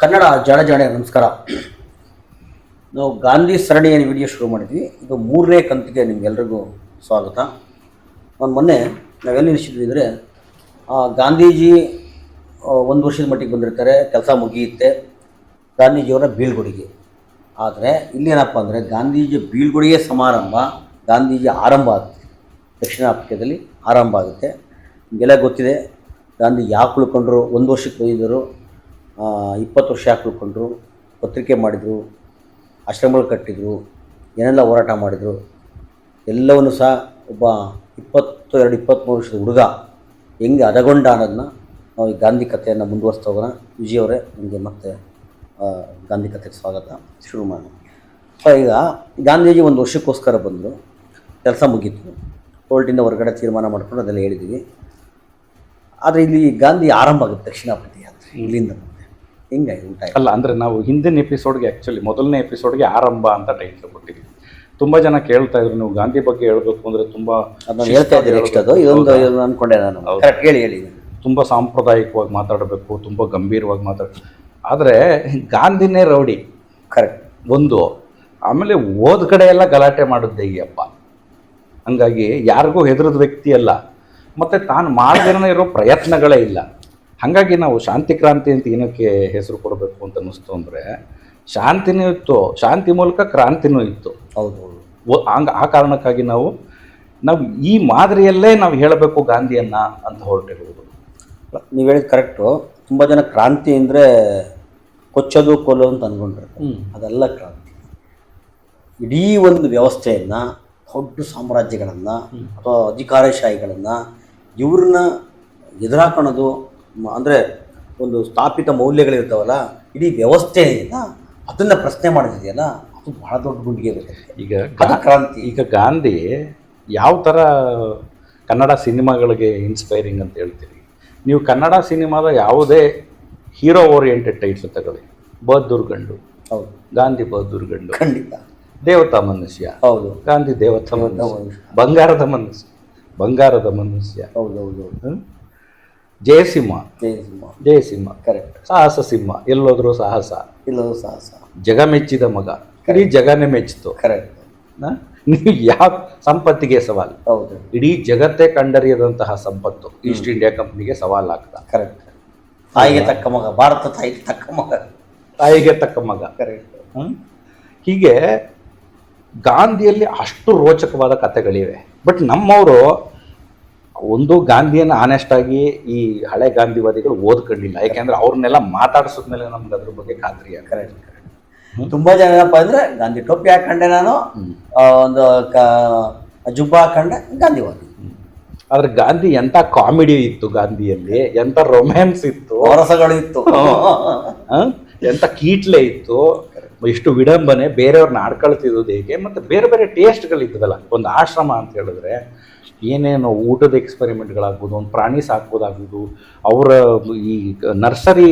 ಕನ್ನಡ ಜಾಣ ಜಾಣೆ, ನಮಸ್ಕಾರ. ನಾವು ಗಾಂಧಿ ಸರಣಿಯ ವಿಡಿಯೋ ಶುರು ಮಾಡಿದ್ವಿ. ಇದು ಮೂರನೇ ಕಂತಿಗೆ ನಿಮಗೆಲ್ರಿಗೂ ಸ್ವಾಗತ. ಒಂದು ಮೊನ್ನೆ ನಾವೆಲ್ಲಿ ನಿಲ್ಲಿಸಿದ್ವಿ ಅಂದರೆ ಗಾಂಧೀಜಿ ಒಂದು ವರ್ಷದ ಮಟ್ಟಿಗೆ ಬಂದಿರ್ತಾರೆ, ಕೆಲಸ ಮುಗಿಯುತ್ತೆ. ಗಾಂಧೀಜಿಯವರ ಬೀಳ್ಕೊಡುಗೆ ಆದರೆ ಇಲ್ಲೇನಪ್ಪ ಅಂದರೆ, ಗಾಂಧೀಜಿ ಬೀಳ್ಕೊಡುಗೆ ಸಮಾರಂಭ ಗಾಂಧೀಜಿ ಆರಂಭ ಆಗುತ್ತೆ. ದಕ್ಷಿಣ ಆಫ್ರಿಕಾದಲ್ಲಿ ಆರಂಭ ಆಗುತ್ತೆ. ನಿಮಗೆಲ್ಲ ಗೊತ್ತಿದೆ ಗಾಂಧಿ ಯಾಕೆ ಉಳ್ಕೊಂಡ್ರು ಒಂದು ವರ್ಷಕ್ಕೆ ಒಯ್ದರು ಇಪ್ಪತ್ತು ವರ್ಷ ಹಾಕಿಕೊಂಡ್ರು ಪತ್ರಿಕೆ ಮಾಡಿದರು, ಆಶ್ರಮಗಳು ಕಟ್ಟಿದರು, ಏನೆಲ್ಲ ಹೋರಾಟ ಮಾಡಿದರು, ಎಲ್ಲವನ್ನು ಸಹ ಒಬ್ಬ ಇಪ್ಪತ್ತು, ಎರಡು ಇಪ್ಪತ್ತ್ಮೂರು ವರ್ಷದ ಹುಡುಗ ಹೆಂಗೆ ಹದಗೊಂಡ ಅನ್ನೋದನ್ನ ನಾವು ಈ ಗಾಂಧಿ ಕಥೆಯನ್ನು ಮುಂದುವರಿಸ್ತಾ ಹೋಗೋಣ. ವಿಜಯವರೇ ನಿಮಗೆ ಮತ್ತೆ ಗಾಂಧಿ ಕಥೆಗೆ ಸ್ವಾಗತ. ಶುರು ಮಾಡೋಣ. ಸೊ ಈಗ ಗಾಂಧೀಜಿ ಒಂದು ವರ್ಷಕ್ಕೋಸ್ಕರ ಬಂದರು ಕೆಲಸ ಮುಗೀತು. ಕೋರ್ಟಿಂದ ಹೊರಗಡೆ ತೀರ್ಮಾನ ಮಾಡಿಕೊಂಡು ಅದೆಲ್ಲ ಹೇಳಿದ್ದೀವಿ ಆದರೆ ಇಲ್ಲಿ ಗಾಂಧಿ ಆರಂಭ ಆಗುತ್ತೆ ದಕ್ಷಿಣ ಆಫ್ರಿಕಾ ಯಾತ್ರೆ ಇಲ್ಲಿಂದ ಮತ್ತೆ ಉಂಟಾಯ್ತು ಅಲ್ಲ ಅಂದರೆ ನಾವು ಹಿಂದಿನ ಎಪಿಸೋಡ್ಗೆ ಆ್ಯಕ್ಚುಲಿ ಮೊದಲನೇ ಎಪಿಸೋಡ್ಗೆ ಆರಂಭ ಅಂತ ಟೈಟ್ಲ್ ಕೊಟ್ಟಿದ್ವಿ ತುಂಬ ಜನ ಕೇಳ್ತಾ ಇದ್ರು ನೀವು ಗಾಂಧಿ ಬಗ್ಗೆ ಹೇಳಬೇಕು ಅಂದರೆ ತುಂಬ ಅದನ್ನು ಹೇಳ್ತಾ ಇದ್ದೀರಿ ನೆಕ್ಸ್ಟ್ ಅದು. ಇದೊಂದು ಇದೊಂದು ಅಂದ್ಕೊಂಡೆ ನಾನು. ಕರೆಕ್ಟ್ ಹೇಳಿ ಹೇಳಿ. ತುಂಬ ಸಾಂಪ್ರದಾಯಿಕವಾಗಿ ಮಾತಾಡಬೇಕು ತುಂಬ ಗಂಭೀರವಾಗಿ ಮಾತಾಡ ಆದರೆ ಗಾಂಧಿನೇ ರೌಡಿ. ಕರೆಕ್ಟ್ ಒಂದು. ಆಮೇಲೆ ಓದ್ ಕಡೆ ಎಲ್ಲ ಗಲಾಟೆ ಮಾಡಿದ್ದೆ ಅಪ್ಪ. ಹಂಗಾಗಿ ಯಾರಿಗೂ ಹೆದರದ ವ್ಯಕ್ತಿ ಅಲ್ಲ. ಮತ್ತು ತಾನು ಮಾಡದೇನೆ ಇರೋ ಪ್ರಯತ್ನಗಳೇ ಇಲ್ಲ. ಹಾಗಾಗಿ ನಾವು ಶಾಂತಿ ಕ್ರಾಂತಿ ಅಂತ ಏನಕ್ಕೆ ಹೆಸರು ಕೊಡಬೇಕು ಅಂತ ಅನ್ನಿಸ್ತು ಅಂದರೆ ಶಾಂತಿನೂ ಇತ್ತು. ಶಾಂತಿ ಮೂಲಕ ಕ್ರಾಂತಿನೂ ಇತ್ತು. ಹೌದು. ಹಂಗೆ ಆ ಕಾರಣಕ್ಕಾಗಿ ನಾವು ನಾವು ಈ ಮಾದರಿಯಲ್ಲೇ ನಾವು ಹೇಳಬೇಕು ಗಾಂಧಿಯನ್ನ ಅಂತ ಹೊರಟಿರುವುದು. ನೀವು ಹೇಳಿದ ಕರೆಕ್ಟು. ತುಂಬ ಜನ ಕ್ರಾಂತಿ ಅಂದರೆ ಕೊಚ್ಚೋದು ಕೊಲ್ಲು ಅಂತ ಅಂದ್ಕೊಂಡಿರ್ತಾರೆ ಅದೆಲ್ಲ ಕ್ರಾಂತಿ. ಇಡೀ ಒಂದು ವ್ಯವಸ್ಥೆಯನ್ನು ದೊಡ್ಡ ಸಾಮ್ರಾಜ್ಯಗಳನ್ನು ಅಥವಾ ಅಧಿಕಾರಶಾಹಿಗಳನ್ನು ಇವ್ರನ್ನ ಎದುರಾಕೊಳ್ಳೋದು ಅಂದರೆ ಒಂದು ಸ್ಥಾಪಿತ ಮೌಲ್ಯಗಳಿರ್ತಾವಲ್ಲ ಇಡೀ ವ್ಯವಸ್ಥೆಯನ್ನು ಅದನ್ನು ಪ್ರಶ್ನೆ ಮಾಡಿದೆಯಲ್ಲ ಅದು ಬಹಳ ದೊಡ್ಡ ಗುಂಡಿಗೆ ಈಗ ಅದು ಕ್ರಾಂತಿ. ಈಗ ಗಾಂಧಿ ಯಾವ ಥರ ಕನ್ನಡ ಸಿನಿಮಾಗಳಿಗೆ ಇನ್ಸ್ಪೈರಿಂಗ್ ಅಂತ ಹೇಳ್ತೀರಿ? ನೀವು ಕನ್ನಡ ಸಿನಿಮಾದ ಯಾವುದೇ ಹೀರೋ ಓರಿಯೆಂಟೆಡ್ ಟೈಟ್ಸ್ ತಗೊಳ್ಳಿ. ಬಹದ್ದೂರ್ ಗಂಡು ಹೌದು. ಗಾಂಧಿ ಬಹದ್ದೂರ್ ಗಂಡು ಖಂಡಿತ. ದೇವತಾ ಮನುಷ್ಯ ಹೌದು. ಗಾಂಧಿ ದೇವತಾ ಮನುಷ್ಯ. ಬಂಗಾರದ ಮನುಷ್ಯ ಬಂಗಾರದ ಮನುಷ್ಯ. ಹೌದು ಹೌದು? ಜಯಸಿಂಹ. ಜಯಸಿಂಹ. ಜಯಸಿಂಹ. ಕರೆಕ್ಟ್ ಸಾಹಸ ಸಿಂಹ. ಎಲ್ಲೋದ್ರೂ ಸಾಹಸ. ಎಲ್ಲೋದ್ರು ಸಾಹಸ. ಜಗ ಮೆಚ್ಚಿದ ಮಗ. ಇಡೀ ಜಗನೇ ಮೆಚ್ಚಿತು. ಕರೆಕ್ಟ್? ನೀವು ಯಾವ ಸಂಪತ್ತಿಗೆ ಸವಾಲು? ಹೌದು. ಇಡೀ ಜಗತ್ತೇ ಕಂಡರಿಯದಂತಹ ಸಂಪತ್ತು ಈಸ್ಟ್ ಇಂಡಿಯಾ ಕಂಪ್ನಿಗೆ ಸವಾಲು ಆಗ್ತಾ. ಕರೆಕ್ಟ್ ತಾಯಿಗೆ ತಕ್ಕ ಮಗ ಭಾರತ ತಾಯಿಗೆ ತಕ್ಕ ಮಗ. ತಾಯಿಗೆ ತಕ್ಕ ಮಗ. Correct hmm? ಹೀಗೆ ಗಾಂಧಿಯಲ್ಲಿ ಅಷ್ಟು ರೋಚಕವಾದ ಕಥೆಗಳಿವೆ. ಬಟ್ ನಮ್ಮವರು ಒಂದು ಗಾಂಧಿಯನ್ನು ಆನೆಸ್ಟ್ ಆಗಿ ಈ ಹಳೆ ಗಾಂಧಿವಾದಿಗಳು ಓದ್ಕೊಂಡಿಲ್ಲ. ಯಾಕೆಂದ್ರೆ ಅವ್ರನ್ನೆಲ್ಲ ಮಾತಾಡಿಸಿದ್ಮೇಲೆ ನಮ್ಗೆ ಅದ್ರ ಬಗ್ಗೆ ಖಾತ್ರಿ ಕರೆಕ್ಟ್ ತುಂಬಾ ಜನ ಏನಪ್ಪ ಅಂದ್ರೆ ಗಾಂಧಿ ಟೋಪಿ ಹಾಕೊಂಡೆ ನಾನು ಒಂದು ಕ ಜುಬ್ಬ ಹಾಕೊಂಡೆ ಗಾಂಧಿವಾದಿ. ಆದ್ರೆ ಗಾಂಧಿ ಎಂತ ಕಾಮಿಡಿ ಇತ್ತು ಗಾಂಧಿಯಲ್ಲಿ ಎಂತ ರೊಮ್ಯಾನ್ಸ್ ಇತ್ತು? ಹೊರಸಗಳು ಇತ್ತು? ಎಂತ ಕೀಟ್ಲೆ ಇತ್ತು? ಇಷ್ಟು ವಿಡಂಬನೆ ಬೇರೆಯವ್ರನ್ನ ಆಡ್ಕೊಳ್ತಿದ್ದು ಹೇಗೆ? ಮತ್ತೆ ಬೇರೆ ಬೇರೆ ಟೇಸ್ಟ್ಗಳಿದ್ವಲ್ಲ ಒಂದು ಆಶ್ರಮ ಅಂತ ಹೇಳಿದ್ರೆ ಏನೇನು ಊಟದ ಎಕ್ಸ್ಪೆರಿಮೆಂಟ್ಗಳಾಗ್ಬೋದು ಒಂದು ಪ್ರಾಣಿ ಸಾಕ್ಬೋದಾಗ್ಬೋದು ಅವರ ಈ ನರ್ಸರಿ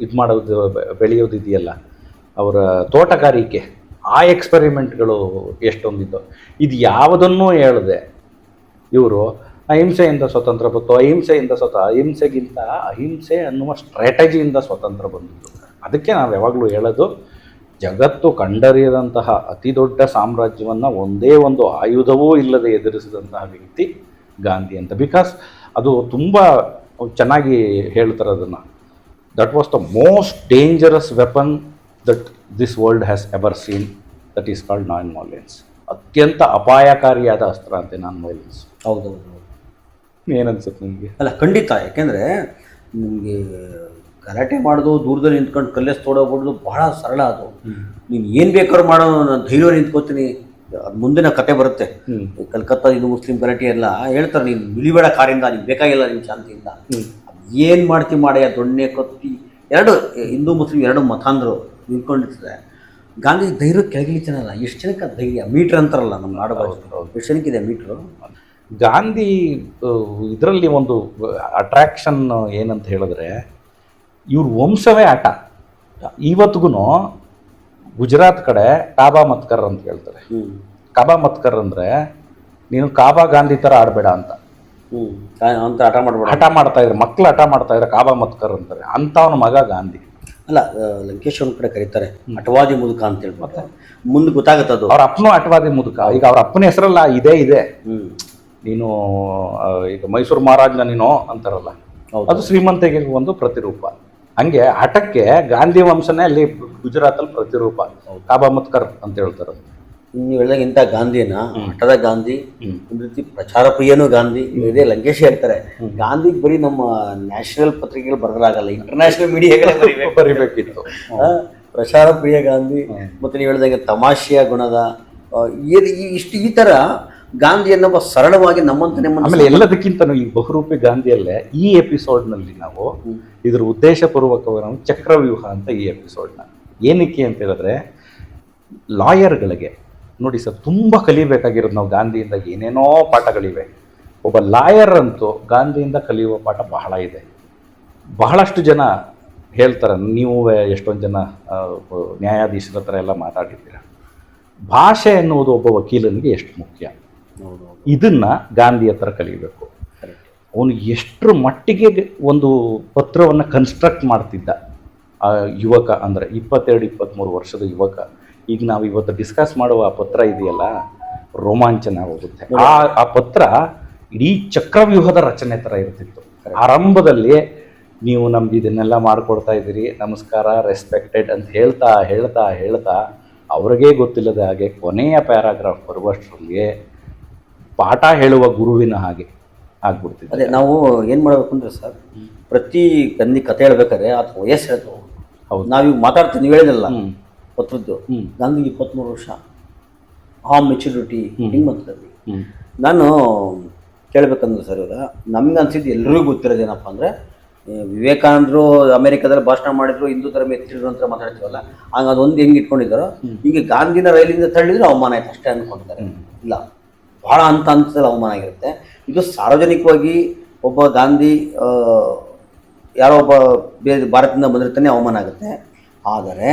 ಇದು ಮಾಡೋದು ಬೆಳೆಯೋದು ಇದೆಯಲ್ಲ, ಅವರ ತೋಟಗಾರಿಕೆ, ಆ ಎಕ್ಸ್ಪೆರಿಮೆಂಟ್ಗಳು ಎಷ್ಟೊಂದಿದ್ದು. ಇದು ಯಾವುದನ್ನೂ ಹೇಳದೆ. ಇವರು ಅಹಿಂಸೆಯಿಂದ ಸ್ವತಂತ್ರ ಬಂತು, ಅಹಿಂಸೆಯಿಂದ ಸ್ವತಃ, ಅಹಿಂಸೆಗಿಂತ ಅಹಿಂಸೆ ಅನ್ನುವ ಸ್ಟ್ರಾಟಜಿಯಿಂದ ಸ್ವತಂತ್ರ ಬಂದಿದ್ದು ಅದಕ್ಕೆ ನಾವು ಯಾವಾಗಲೂ ಹೇಳೋದು ಜಗತ್ತು ಕಂಡರಿಯದಂತಹ ಅತಿ ದೊಡ್ಡ ಸಾಮ್ರಾಜ್ಯವನ್ನು ಒಂದೇ ಒಂದು ಆಯುಧವೂ ಇಲ್ಲದೆ ಎದುರಿಸಿದಂತಹ ವ್ಯಕ್ತಿ ಗಾಂಧಿ ಅಂತ. ಬಿಕಾಸ್ ಅದು ತುಂಬ ಚೆನ್ನಾಗಿ ಹೇಳ್ತಾರೆ ಅದನ್ನು. That was the most dangerous weapon that this world has ever seen that is called non violence ಅತ್ಯಂತ ಅಪಾಯಕಾರಿಯಾದ ಅಸ್ತ್ರ ಅಂತೆ ನಾನ್ ವೈಲೆನ್ಸ್ ಹೌದು ಹೌದು ಹೌದು. ಏನನ್ಸುತ್ತೆ ನಿಮಗೆ? ಅಲ್ಲ ಖಂಡಿತ. ಯಾಕೆಂದರೆ ನಿಮಗೆ ಗಲಾಟೆ ಮಾಡೋದು ದೂರದಲ್ಲಿ ನಿಂತ್ಕೊಂಡು ಕಲ್ಲೆಸ್ ತೋಡೋಗ್ಬಿಡೋದು ಬಹಳ ಸರಳ ಅದು. ನೀನು ಏನು ಬೇಕಾದ್ರೂ ಮಾಡೋ ನಾನು ಧೈರ್ಯ ನಿಂತ್ಕೋತೀನಿ. ಅದು ಮುಂದಿನ ಕತೆ ಬರುತ್ತೆ. ಕಲ್ಕತ್ತಾ ಇದು ಮುಸ್ಲಿಂ ಗಲಾಟೆ ಎಲ್ಲ ಹೇಳ್ತಾರೆ ನೀನು ಮಿಲಿಬೇಡ ಕಾರಿಂದ ನಿಮ್ಗೆ ಬೇಕಾಗಿಲ್ಲ ನಿಮ್ಮ ಶಾಂತಿಯಿಂದ. ಏನು ಮಾಡ್ತಿ ಮಾಡಯ್ಯ ದೊಣ್ಣೆ ಕತ್ತಿ ಎರಡು ಹಿಂದೂ ಮುಸ್ಲಿಂ ಎರಡು ಮತಾಂಧರು ನಿಂತ್ಕೊಂಡಿರ್ತದೆ ಗಾಂಧಿ ಧೈರ್ಯ ಕೆಳಗಿಳಿತಾನಲ್ಲ ಎಷ್ಟು ಜನಕ್ಕೆ ಆ ಧೈರ್ಯ? ಮೀಟ್ರ್ ಅಂತಾರಲ್ಲ ನಮ್ಮ ನಾಡು ಎಷ್ಟು ಜನಕ್ಕಿದೆ ಮೀಟ್ರು? ಗಾಂಧಿ ಇದರಲ್ಲಿ ಒಂದು ಅಟ್ರಾಕ್ಷನ್ ಏನಂತ ಹೇಳಿದ್ರೆ ಇವ್ರ ವಂಶವೇ ಆಟ. ಇವತ್ತಿಗೂ ಗುಜರಾತ್ ಕಡೆ ಕಾಬಾ ಮತ್ಕರ್ ಅಂತ ಹೇಳ್ತಾರೆ. ಕಾಬಾ ಮತ್ಕರ್ ಅಂದರೆ ನೀನು ಕಾಬಾ ಗಾಂಧಿ ಥರ ಆಡಬೇಡ ಅಂತ. ಅಂತ ಹಠ ಮಾಡ್ಬೇಡ. ಹಠ ಮಾಡ್ತಾ ಇದ್ರೆ ಮಕ್ಳು ಹಠ ಮಾಡ್ತಾ ಇದ್ರೆ ಕಾಬಾ ಮತ್ಕರ್ ಅಂತಾರೆ. ಅಂಥವನ ಮಗ ಗಾಂಧಿ. ಅಲ್ಲ ಲಂಕೇಶ್ ಕಡೆ ಕರೀತಾರೆ. ಅಟವಾದಿ ಮುದುಕ ಅಂತ ಹೇಳ್ಬಿಟ್ಟು. ಮುಂದೆ ಗೊತ್ತಾಗುತ್ತೆ ಅದು. ಅವ್ರ ಅಪ್ಪನೂ ಅಟವಾದಿ ಮುದುಕ. ಈಗ ಅವ್ರ ಅಪ್ಪನ ಹೆಸರಲ್ಲ ಇದೇ ಇದೆ. ನೀನು ಈಗ ಮೈಸೂರು ಮಹಾರಾಜನ ನೀನು ಅಂತಾರಲ್ಲ. ಅದು ಶ್ರೀಮಂತಿಗೆ ಒಂದು ಪ್ರತಿರೂಪ. ಹಂಗೆ ಹಠಕ್ಕೆ ಗಾಂಧಿ ವಂಶನೇ ಅಲ್ಲಿ ಗುಜರಾತಲ್ಲಿ ಪ್ರತಿರೂಪ ಕಾಬಾ ಮುತ್ಕರ್ ಅಂತ ಹೇಳ್ತಾರೆ. ನೀವು ಹೇಳಿದಾಗ ಇಂಥ ಗಾಂಧಿನ ಹಠದ ಗಾಂಧಿ. ಒಂದು ರೀತಿ ಪ್ರಚಾರ ಪ್ರಿಯನೂ ಗಾಂಧಿ ಇದೇ ಲಂಕೇಶಿ ಹೇಳ್ತಾರೆ. ಗಾಂಧಿಗೆ ಬರೀ ನಮ್ಮ ನ್ಯಾಷನಲ್ ಪತ್ರಿಕೆಗಳು ಬರಲಾಗಲ್ಲ ಇಂಟರ್ನ್ಯಾಷನಲ್ ಮೀಡಿಯಾಗಳೇ ಬರೀಬೇಕಿತ್ತು. ಪ್ರಚಾರ ಪ್ರಿಯ ಗಾಂಧಿ ಮತ್ತೆ ನೀವು ಹೇಳಿದಂಗೆ ತಮಾಷೆಯ ಗುಣದ ಇಷ್ಟು ಈ- ಈ- ಇಷ್ಟು ಎನ್ನುವ ಸರಳವಾಗಿ ನಮ್ಮಂತ ನಿಮ್ಮ ಆಮೇಲೆ ಎಲ್ಲದಕ್ಕಿಂತ ಈ ಬಹುರೂಪಿ ಗಾಂಧಿಯಲ್ಲೇ ಈ ಎಪಿಸೋಡ್ನಲ್ಲಿ ನಾವು ಇದ್ರ ಉದ್ದೇಶಪೂರ್ವಕವಾಗಿ ನಾವು ಚಕ್ರವ್ಯೂಹ ಅಂತ ಈ ಎಪಿಸೋಡ್ನ. ಏನಕ್ಕೆ ಅಂತ ಹೇಳಿದ್ರೆ ಲಾಯರ್ಗಳಿಗೆ ನೋಡಿ ಸರ್ ತುಂಬ ಕಲಿಬೇಕಾಗಿರೋದು ನಾವು ಗಾಂಧಿಯಿಂದ ಏನೇನೋ ಪಾಠಗಳಿವೆ. ಒಬ್ಬ ಲಾಯರ್ ಅಂತೂ ಗಾಂಧಿಯಿಂದ ಕಲಿಯುವ ಪಾಠ ಬಹಳ ಇದೆ. ಬಹಳಷ್ಟು ಜನ ಹೇಳ್ತಾರೆ ನೀವು ಎಷ್ಟೊಂದು ಜನ ನ್ಯಾಯಾಧೀಶರ ಹತ್ರ ಎಲ್ಲ ಮಾತಾಡಿದ್ದೀರ? ಭಾಷೆ ಎನ್ನುವುದು ಒಬ್ಬ ವಕೀಲನಿಗೆ ಎಷ್ಟು ಮುಖ್ಯ. ಇದನ್ನ ಗಾಂಧಿ ಹತ್ರ ಕಲಿಬೇಕು. ಅವನು ಎಷ್ಟರ ಮಟ್ಟಿಗೆ ಒಂದು ಪತ್ರವನ್ನು ಕನ್ಸ್ಟ್ರಕ್ಟ್ ಮಾಡ್ತಿದ್ದ. ಆ ಯುವಕ ಅಂದರೆ ಇಪ್ಪತ್ತೆರಡು ಇಪ್ಪತ್ತ್ಮೂರು ವರ್ಷದ ಯುವಕ. ಈಗ ನಾವು ಇವತ್ತು ಡಿಸ್ಕಸ್ ಮಾಡುವ ಆ ಪತ್ರ ಇದೆಯಲ್ಲ, ರೋಮಾಂಚನ ಹೋಗುತ್ತೆ. ಆ ಆ ಪತ್ರ ಇಡೀ ಚಕ್ರವ್ಯೂಹದ ರಚನೆ ಥರ ಇರ್ತಿತ್ತು. ಆರಂಭದಲ್ಲಿ ನೀವು ನಮ್ಗೆ ಇದನ್ನೆಲ್ಲ ಮಾಡಿಕೊಡ್ತಾ ಇದ್ದೀರಿ, ನಮಸ್ಕಾರ ರೆಸ್ಪೆಕ್ಟೆಡ್ ಅಂತ ಹೇಳ್ತಾ ಹೇಳ್ತಾ ಹೇಳ್ತಾ, ಅವ್ರಿಗೇ ಗೊತ್ತಿಲ್ಲದ ಹಾಗೆ ಕೊನೆಯ ಪ್ಯಾರಾಗ್ರಾಫ್ ಬರುವಷ್ಟರಲ್ಲಿ ಪಾಠ ಹೇಳುವ ಗುರುವಿನ ಹಾಗೆ ಆಗ್ಬಿಡ್ತಿದೆ. ಅದೇ ನಾವು ಏನು ಮಾಡಬೇಕು ಅಂದರೆ ಸರ್ ಪ್ರತಿ ಗಂದಿ ಕತೆ ಹೇಳ್ಬೇಕಾದ್ರೆ ಅದು ವಯಸ್ಸು ಹೇಳ್ತೀವಿ ಹೌದು. ನಾವೀಗ ಮಾತಾಡ್ತೀವಿ ನೀವು ಹೇಳಿದಲ್ಲ. ಪತ್ರದ್ದು. ನಂದು ಇಪ್ಪತ್ತ್ಮೂರು ವರ್ಷ. ಆ ಮೆಚುರಿಟಿ ಹಿಂಗೆ ನಾನು ಕೇಳಬೇಕಂದ್ರೆ ಸರ್ ಇವಾಗ ನಮ್ಗೆ ಅನ್ಸಿದ್ದು ಎಲ್ರಿಗೂ ಗೊತ್ತಿರೋದು ಏನಪ್ಪ ಅಂದರೆ ವಿವೇಕಾನಂದರು ಅಮೆರಿಕದಲ್ಲಿ ಭಾಷಣ ಮಾಡಿದ್ರು ಹಿಂದೂ ಧರ್ಮ ಎತ್ತಿದ್ರು ಅಂತ ಮಾತಾಡ್ತೀವಲ್ಲ ಹಂಗೆ ಅದೊಂದು ಹೆಂಗೆ ಇಟ್ಕೊಂಡಿದ್ದಾರೋ ಈಗ ಗಾಂಧಿನ ರೈಲಿಂದ ತಳ್ಳಿದ್ರು ಅವಮಾನ ಆಯ್ತು ಅಷ್ಟೇ ಅನ್ಕೊಂತಾರೆ ಇಲ್ಲ. ಭಾಳ ಹಂತ ಹಂತದಲ್ಲಿ ಅವಮಾನ ಆಗಿರುತ್ತೆ. ಇದು ಸಾರ್ವಜನಿಕವಾಗಿ ಒಬ್ಬ ಗಾಂಧಿ ಯಾರೋ ಒಬ್ಬ ಬೇರೆ ಭಾರತದಿಂದ ಬಂದಿರ್ತಾನೆ ಅವಮಾನ ಆಗುತ್ತೆ. ಆದರೆ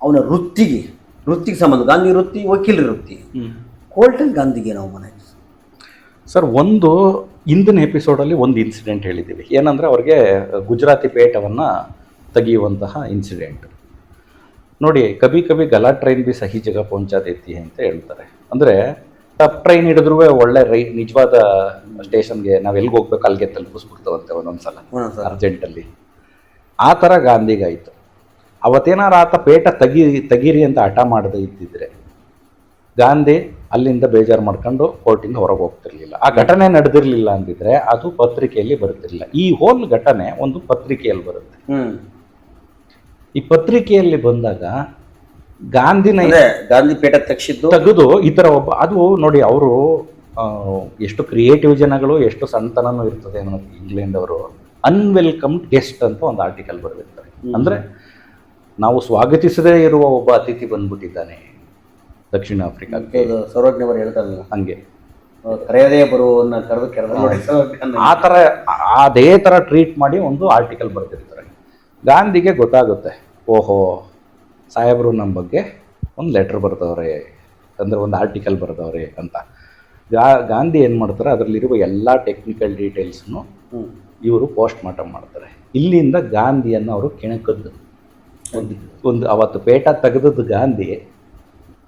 ಅವನ ವೃತ್ತಿಗೆ ವೃತ್ತಿಗೆ ಸಂಬಂಧ ಗಾಂಧಿ ವೃತ್ತಿ ವಕೀಲರ ವೃತ್ತಿ ಕೋಲ್ಟನ್ ಗಾಂಧಿಗೆ ಏನು ಅವಮಾನ ಆಯಿತು? ಸರ್ ಒಂದು ಇಂದಿನ ಎಪಿಸೋಡಲ್ಲಿ ಒಂದು ಇನ್ಸಿಡೆಂಟ್ ಹೇಳಿದ್ದೀವಿ. ಏನಂದರೆ ಅವ್ರಿಗೆ ಗುಜರಾತಿ ಪೇಟವನ್ನು ತೆಗೆಯುವಂತಹ ಇನ್ಸಿಡೆಂಟ್. ನೋಡಿ ಕಭಿ ಕಭಿ ಗಲಾ ಟ್ರೈನ್ ಬಿ ಸಹಿ ಜಗ ಪਹੁಂಚಾ ದೇತಿ ಅಂತ ಹೇಳ್ತಾರೆ. ಅಂದರೆ ತಪ್ಪು ಟ್ರೈನ್ ಹಿಡಿದ್ರು ಒಳ್ಳೆ ರೈ ನಿಜವಾದ ಸ್ಟೇಷನ್ಗೆ ನಾವು ಎಲ್ಲಿಗೆ ಹೋಗ್ಬೇಕು ಅಲ್ಲಿಗೆ ತಲುಪಿಸ್ಬಿಡ್ತವಂತೆ ಒಂದೊಂದ್ಸಲ ಒಂದೊಂದ್ ಸಲ. ಅರ್ಜೆಂಟಲ್ಲಿ. ಆ ಥರ ಗಾಂಧಿಗಾಯಿತು. ಅವತ್ತೇನಾರು ಆತ ಪೇಟ ತಗಿ ತೆಗೀರಿ ಅಂತ ಹಠ ಮಾಡದೆ ಇದ್ದಿದ್ರೆ ಗಾಂಧಿ ಅಲ್ಲಿಂದ ಬೇಜಾರು ಮಾಡ್ಕೊಂಡು ಕೋರ್ಟಿಂದ ಹೊರಗೆ ಹೋಗ್ತಿರ್ಲಿಲ್ಲ. ಆ ಘಟನೆ ನಡೆದಿರಲಿಲ್ಲ ಅಂದಿದ್ರೆ ಅದು ಪತ್ರಿಕೆಯಲ್ಲಿ ಬರುತ್ತಿರಲಿಲ್ಲ. ಈ ಹೋಲ್ ಘಟನೆ ಒಂದು ಪತ್ರಿಕೆಯಲ್ಲಿ ಬರುತ್ತೆ. ಈ ಪತ್ರಿಕೆಯಲ್ಲಿ ಬಂದಾಗ ಗಾಂಧಿನ ಅಂದ್ರೆ ಗಾಂಧಿ ಪೇಟ ತಕ್ಷಿದ್ದು ತೆಗೆದು ಈ ಥರ ಒಬ್ಬ ಅದು ನೋಡಿ ಅವರು ಎಷ್ಟು ಕ್ರಿಯೇಟಿವ್ ಜನಗಳು ಎಷ್ಟು ಸಣ್ಣತನನೂ ಇರ್ತದೆ ಅನ್ನೋದು ಇಂಗ್ಲೆಂಡ್ ಅವರು ಅನ್ವೆಲ್ಕಮ್ ಗೆಸ್ಟ್ ಅಂತ ಒಂದು ಆರ್ಟಿಕಲ್ ಬರೆದಿರ್ತಾರೆ. ಅಂದ್ರೆ ನಾವು ಸ್ವಾಗತಿಸದೇ ಇರುವ ಒಬ್ಬ ಅತಿಥಿ ಬಂದ್ಬಿಟ್ಟಿದ್ದಾನೆ ದಕ್ಷಿಣ ಆಫ್ರಿಕಾಕ್ಕೆ. ಸರ್ವಜ್ಞವರು ಹೇಳ್ತಾರಲ್ಲ ಹಂಗೆ. ಕರೆಯದೇ ಬರುವನ್ನ ಕರೆದು ಕೆರೆದ ಆ ಥರ ಅದೇ ಥರ ಟ್ರೀಟ್ ಮಾಡಿ ಒಂದು ಆರ್ಟಿಕಲ್ ಬರೆದಿರ್ತಾರೆ. ಗಾಂಧಿಗೆ ಗೊತ್ತಾಗುತ್ತೆ ಓಹೋ ಸಾಹೇಬರು ನಮ್ಮ ಬಗ್ಗೆ ಒಂದು ಲೆಟ್ರ್ ಬರೆದವ್ರೆ ಅಂದರೆ ಒಂದು ಆರ್ಟಿಕಲ್ ಬರೆದವ್ರೆ ಅಂತ. ಗಾ ಗಾಂಧಿ ಏನು ಮಾಡ್ತಾರೆ ಅದರಲ್ಲಿರುವ ಎಲ್ಲ ಟೆಕ್ನಿಕಲ್ ಡೀಟೇಲ್ಸ್ನು ಇವರು ಪೋಸ್ಟ್ ಮಾರ್ಟಮ್ ಮಾಡ್ತಾರೆ. ಇಲ್ಲಿಂದ ಗಾಂಧಿಯನ್ನು ಅವರು ಕೆಣಕದ್ದು. ಒಂದು ಒಂದು ಅವತ್ತು ಪೇಟ ತೆಗೆದದ್ದು ಗಾಂಧಿ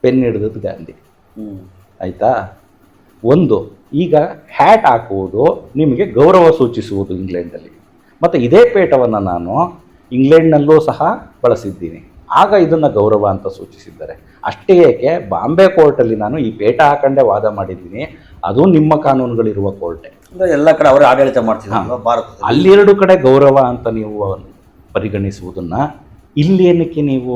ಪೆನ್ ಹಿಡಿದದ್ದು ಗಾಂಧಿ. ಆಯಿತಾ? ಒಂದು ಈಗ ಹ್ಯಾಟ್ ಹಾಕುವುದು ನಿಮಗೆ ಗೌರವ ಸೂಚಿಸುವುದು ಇಂಗ್ಲೆಂಡಲ್ಲಿ ಮತ್ತು ಇದೇ ಪೇಟವನ್ನು ನಾನು ಇಂಗ್ಲೆಂಡ್ನಲ್ಲೂ ಸಹ ಬಳಸಿದ್ದೀನಿ. ಆಗ ಇದನ್ನು ಗೌರವ ಅಂತ ಸೂಚಿಸಿದ್ದಾರೆ. ಅಷ್ಟೇ ಏಕೆ ಬಾಂಬೆ ಕೋರ್ಟಲ್ಲಿ ನಾನು ಈ ಪೇಟ ಹಾಕೊಂಡೇ ವಾದ ಮಾಡಿದ್ದೀನಿ. ಅದು ನಿಮ್ಮ ಕಾನೂನುಗಳಿರುವ ಕೋರ್ಟೆ. ಅಂದ್ರೆ ಎಲ್ಲ ಕಡೆ ಅವರೇ ಆಡಳಿತ ಮಾಡ್ತಿದ್ರು ಭಾರತದಲ್ಲಿ? ಅಲ್ಲೆರಡು ಕಡೆ ಗೌರವ ಅಂತ ನೀವು ಪರಿಗಣಿಸುವುದನ್ನ ಇಲ್ಲಿ ಏನಕ್ಕೆ ನೀವು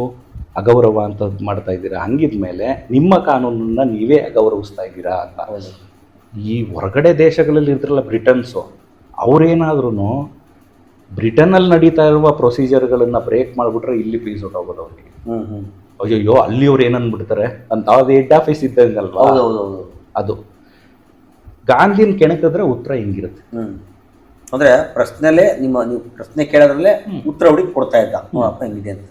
ಅಗೌರವ ಅಂತ ಮಾಡ್ತಾ ಇದ್ದೀರಾ? ಹಂಗಿದ್ಮೇಲೆ ನಿಮ್ಮ ಕಾನೂನನ್ನ ನೀವೇ ಅಗೌರವಿಸ್ತಾ ಇದ್ದೀರಾ ಅಂತ. ಈ ಹೊರಗಡೆ ದೇಶಗಳಲ್ಲಿ ಇದ್ರಲ್ಲ ಬ್ರಿಟನ್ಸು ಅವರೇನಾದ್ರೂ ಬ್ರಿಟನಲ್ಲಿ ನಡೀತಾ ಇರುವ ಪ್ರೊಸೀಜರ್ಗಳನ್ನು ಬ್ರೇಕ್ ಮಾಡಿಬಿಟ್ರೆ ಇಲ್ಲಿ ಫೀಸ್ ಹೊಟ್ಟೋಗೋದು ಅವ್ರಿಗೆ. ಅಯ್ಯೋ ಅಲ್ಲಿ ಅವ್ರು ಏನನ್ಬಿಡ್ತಾರೆ ಅಂತ ಅದು ಹೆಡ್ ಆಫೀಸ್ ಇದ್ದಂಗಲ್ವಾ? ಅದು. ಗಾಂಧಿನ ಕೆಣಕಿದ್ರೆ ಉತ್ತರ ಹಿಂಗಿರುತ್ತೆ. ಅಂದ್ರೆ ಪ್ರಶ್ನೆಲೇ ನಿಮ್ಮ ನೀವು ಪ್ರಶ್ನೆ ಕೇಳೋದ್ರಲ್ಲೇ ಉತ್ತರ ಹುಡುಕಿ ಕೊಡ್ತಾ ಇದ್ದ. ಅಪ್ಪ ಹೆಂಗಿದೆ ಅಂತ.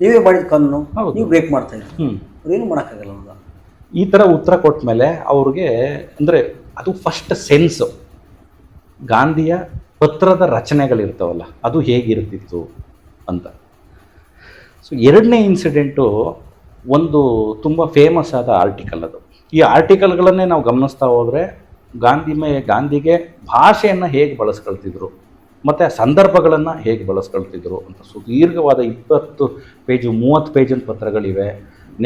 ನೀವೇ ಮಾಡಿದ ಕಣ್ಣು. ನೀವು ಬ್ರೇಕ್ ಮಾಡ್ತಾ ಇದ್ರಿ. ಹ್ಞೂ ಅದೇನು ಮಾಡೋಕ್ಕಾಗಲ್ಲ ಅವಾಗ? ಈ ಥರ ಉತ್ತರ ಕೊಟ್ಟ ಮೇಲೆ ಅವ್ರಿಗೆ ಅಂದರೆ ಅದು ಫಸ್ಟ್ ಸೆನ್ಸು ಗಾಂಧಿಯ ಪತ್ರದ ರಚನೆಗಳಿರ್ತಾವಲ್ಲ, ಅದು ಹೇಗಿರ್ತಿತ್ತು ಅಂತ. ಸೊ ಎರಡನೇ ಇನ್ಸಿಡೆಂಟು ಒಂದು ತುಂಬ ಫೇಮಸ್ ಆದ ಆರ್ಟಿಕಲ್ ಅದು. ಈ ಆರ್ಟಿಕಲ್ಗಳನ್ನೇ ನಾವು ಗಮನಿಸ್ತಾ ಹೋದರೆ ಗಾಂಧಿ ಮೇ ಗಾಂಧಿಗೆ ಭಾಷೆಯನ್ನು ಹೇಗೆ ಬಳಸ್ಕೊಳ್ತಿದ್ರು, ಮತ್ತು ಸಂದರ್ಭಗಳನ್ನು ಹೇಗೆ ಬಳಸ್ಕೊಳ್ತಿದ್ರು ಅಂತ. ಸುದೀರ್ಘವಾದ ಇಪ್ಪತ್ತು ಪೇಜು ಮೂವತ್ತು ಪೇಜಿನ ಪತ್ರಗಳಿವೆ.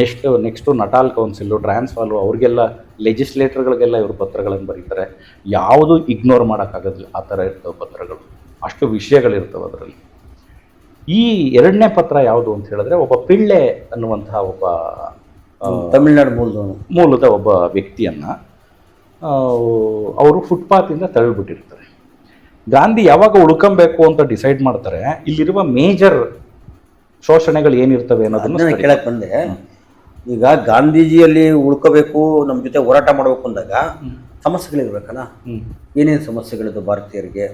Next next Natal council Transvaal ಅವ್ರಿಗೆಲ್ಲ ಲೆಜಿಸ್ಲೇಟರ್ಗಳಿಗೆಲ್ಲ ಇವರು ಪತ್ರಗಳನ್ನು ಬರೀತಾರೆ. ಯಾವುದು ಇಗ್ನೋರ್ ಮಾಡೋಕ್ಕಾಗೋದಿಲ್ಲ ಆ ಥರ ಇರ್ತವೆ ಪತ್ರಗಳು. ಅಷ್ಟು ವಿಷಯಗಳಿರ್ತವೆ ಅದರಲ್ಲಿ. ಈ ಎರಡನೇ ಪತ್ರ ಯಾವುದು ಅಂತ ಹೇಳಿದ್ರೆ ಒಬ್ಬ ಪಿಳ್ಳೆ ಅನ್ನುವಂತಹ ಒಬ್ಬ ತಮಿಳ್ನಾಡು ಮೂಲದ ಮೂಲದ ಒಬ್ಬ ವ್ಯಕ್ತಿಯನ್ನು ಅವರು ಫುಟ್ಪಾತಿಂದ ತಳ್ಳಿಬಿಟ್ಟಿರ್ತಾರೆ. ಗಾಂಧಿ ಯಾವಾಗ ಉಳ್ಕೊಬೇಕು ಅಂತ ಡಿಸೈಡ್ ಮಾಡ್ತಾರೆ ಇಲ್ಲಿರುವ ಮೇಜರ್ ಶೋಷಣೆಗಳು ಏನಿರ್ತವೆ ಅನ್ನೋದನ್ನು ಕೇಳಕ್ಕೆ ಬಂದೆ. ಈಗ ಗಾಂಧೀಜಿಯಲ್ಲಿ ಉಳ್ಕೋಬೇಕು ನಮ್ಮ ಜೊತೆ ಹೋರಾಟ ಮಾಡಬೇಕು ಅಂದಾಗ ಸಮಸ್ಯೆಗಳಿರ್ಬೇಕಲ್ಲ. ಏನೇನು ಸಮಸ್ಯೆಗಳಿದ್ದು ಭಾರತೀಯರಿಗೆ?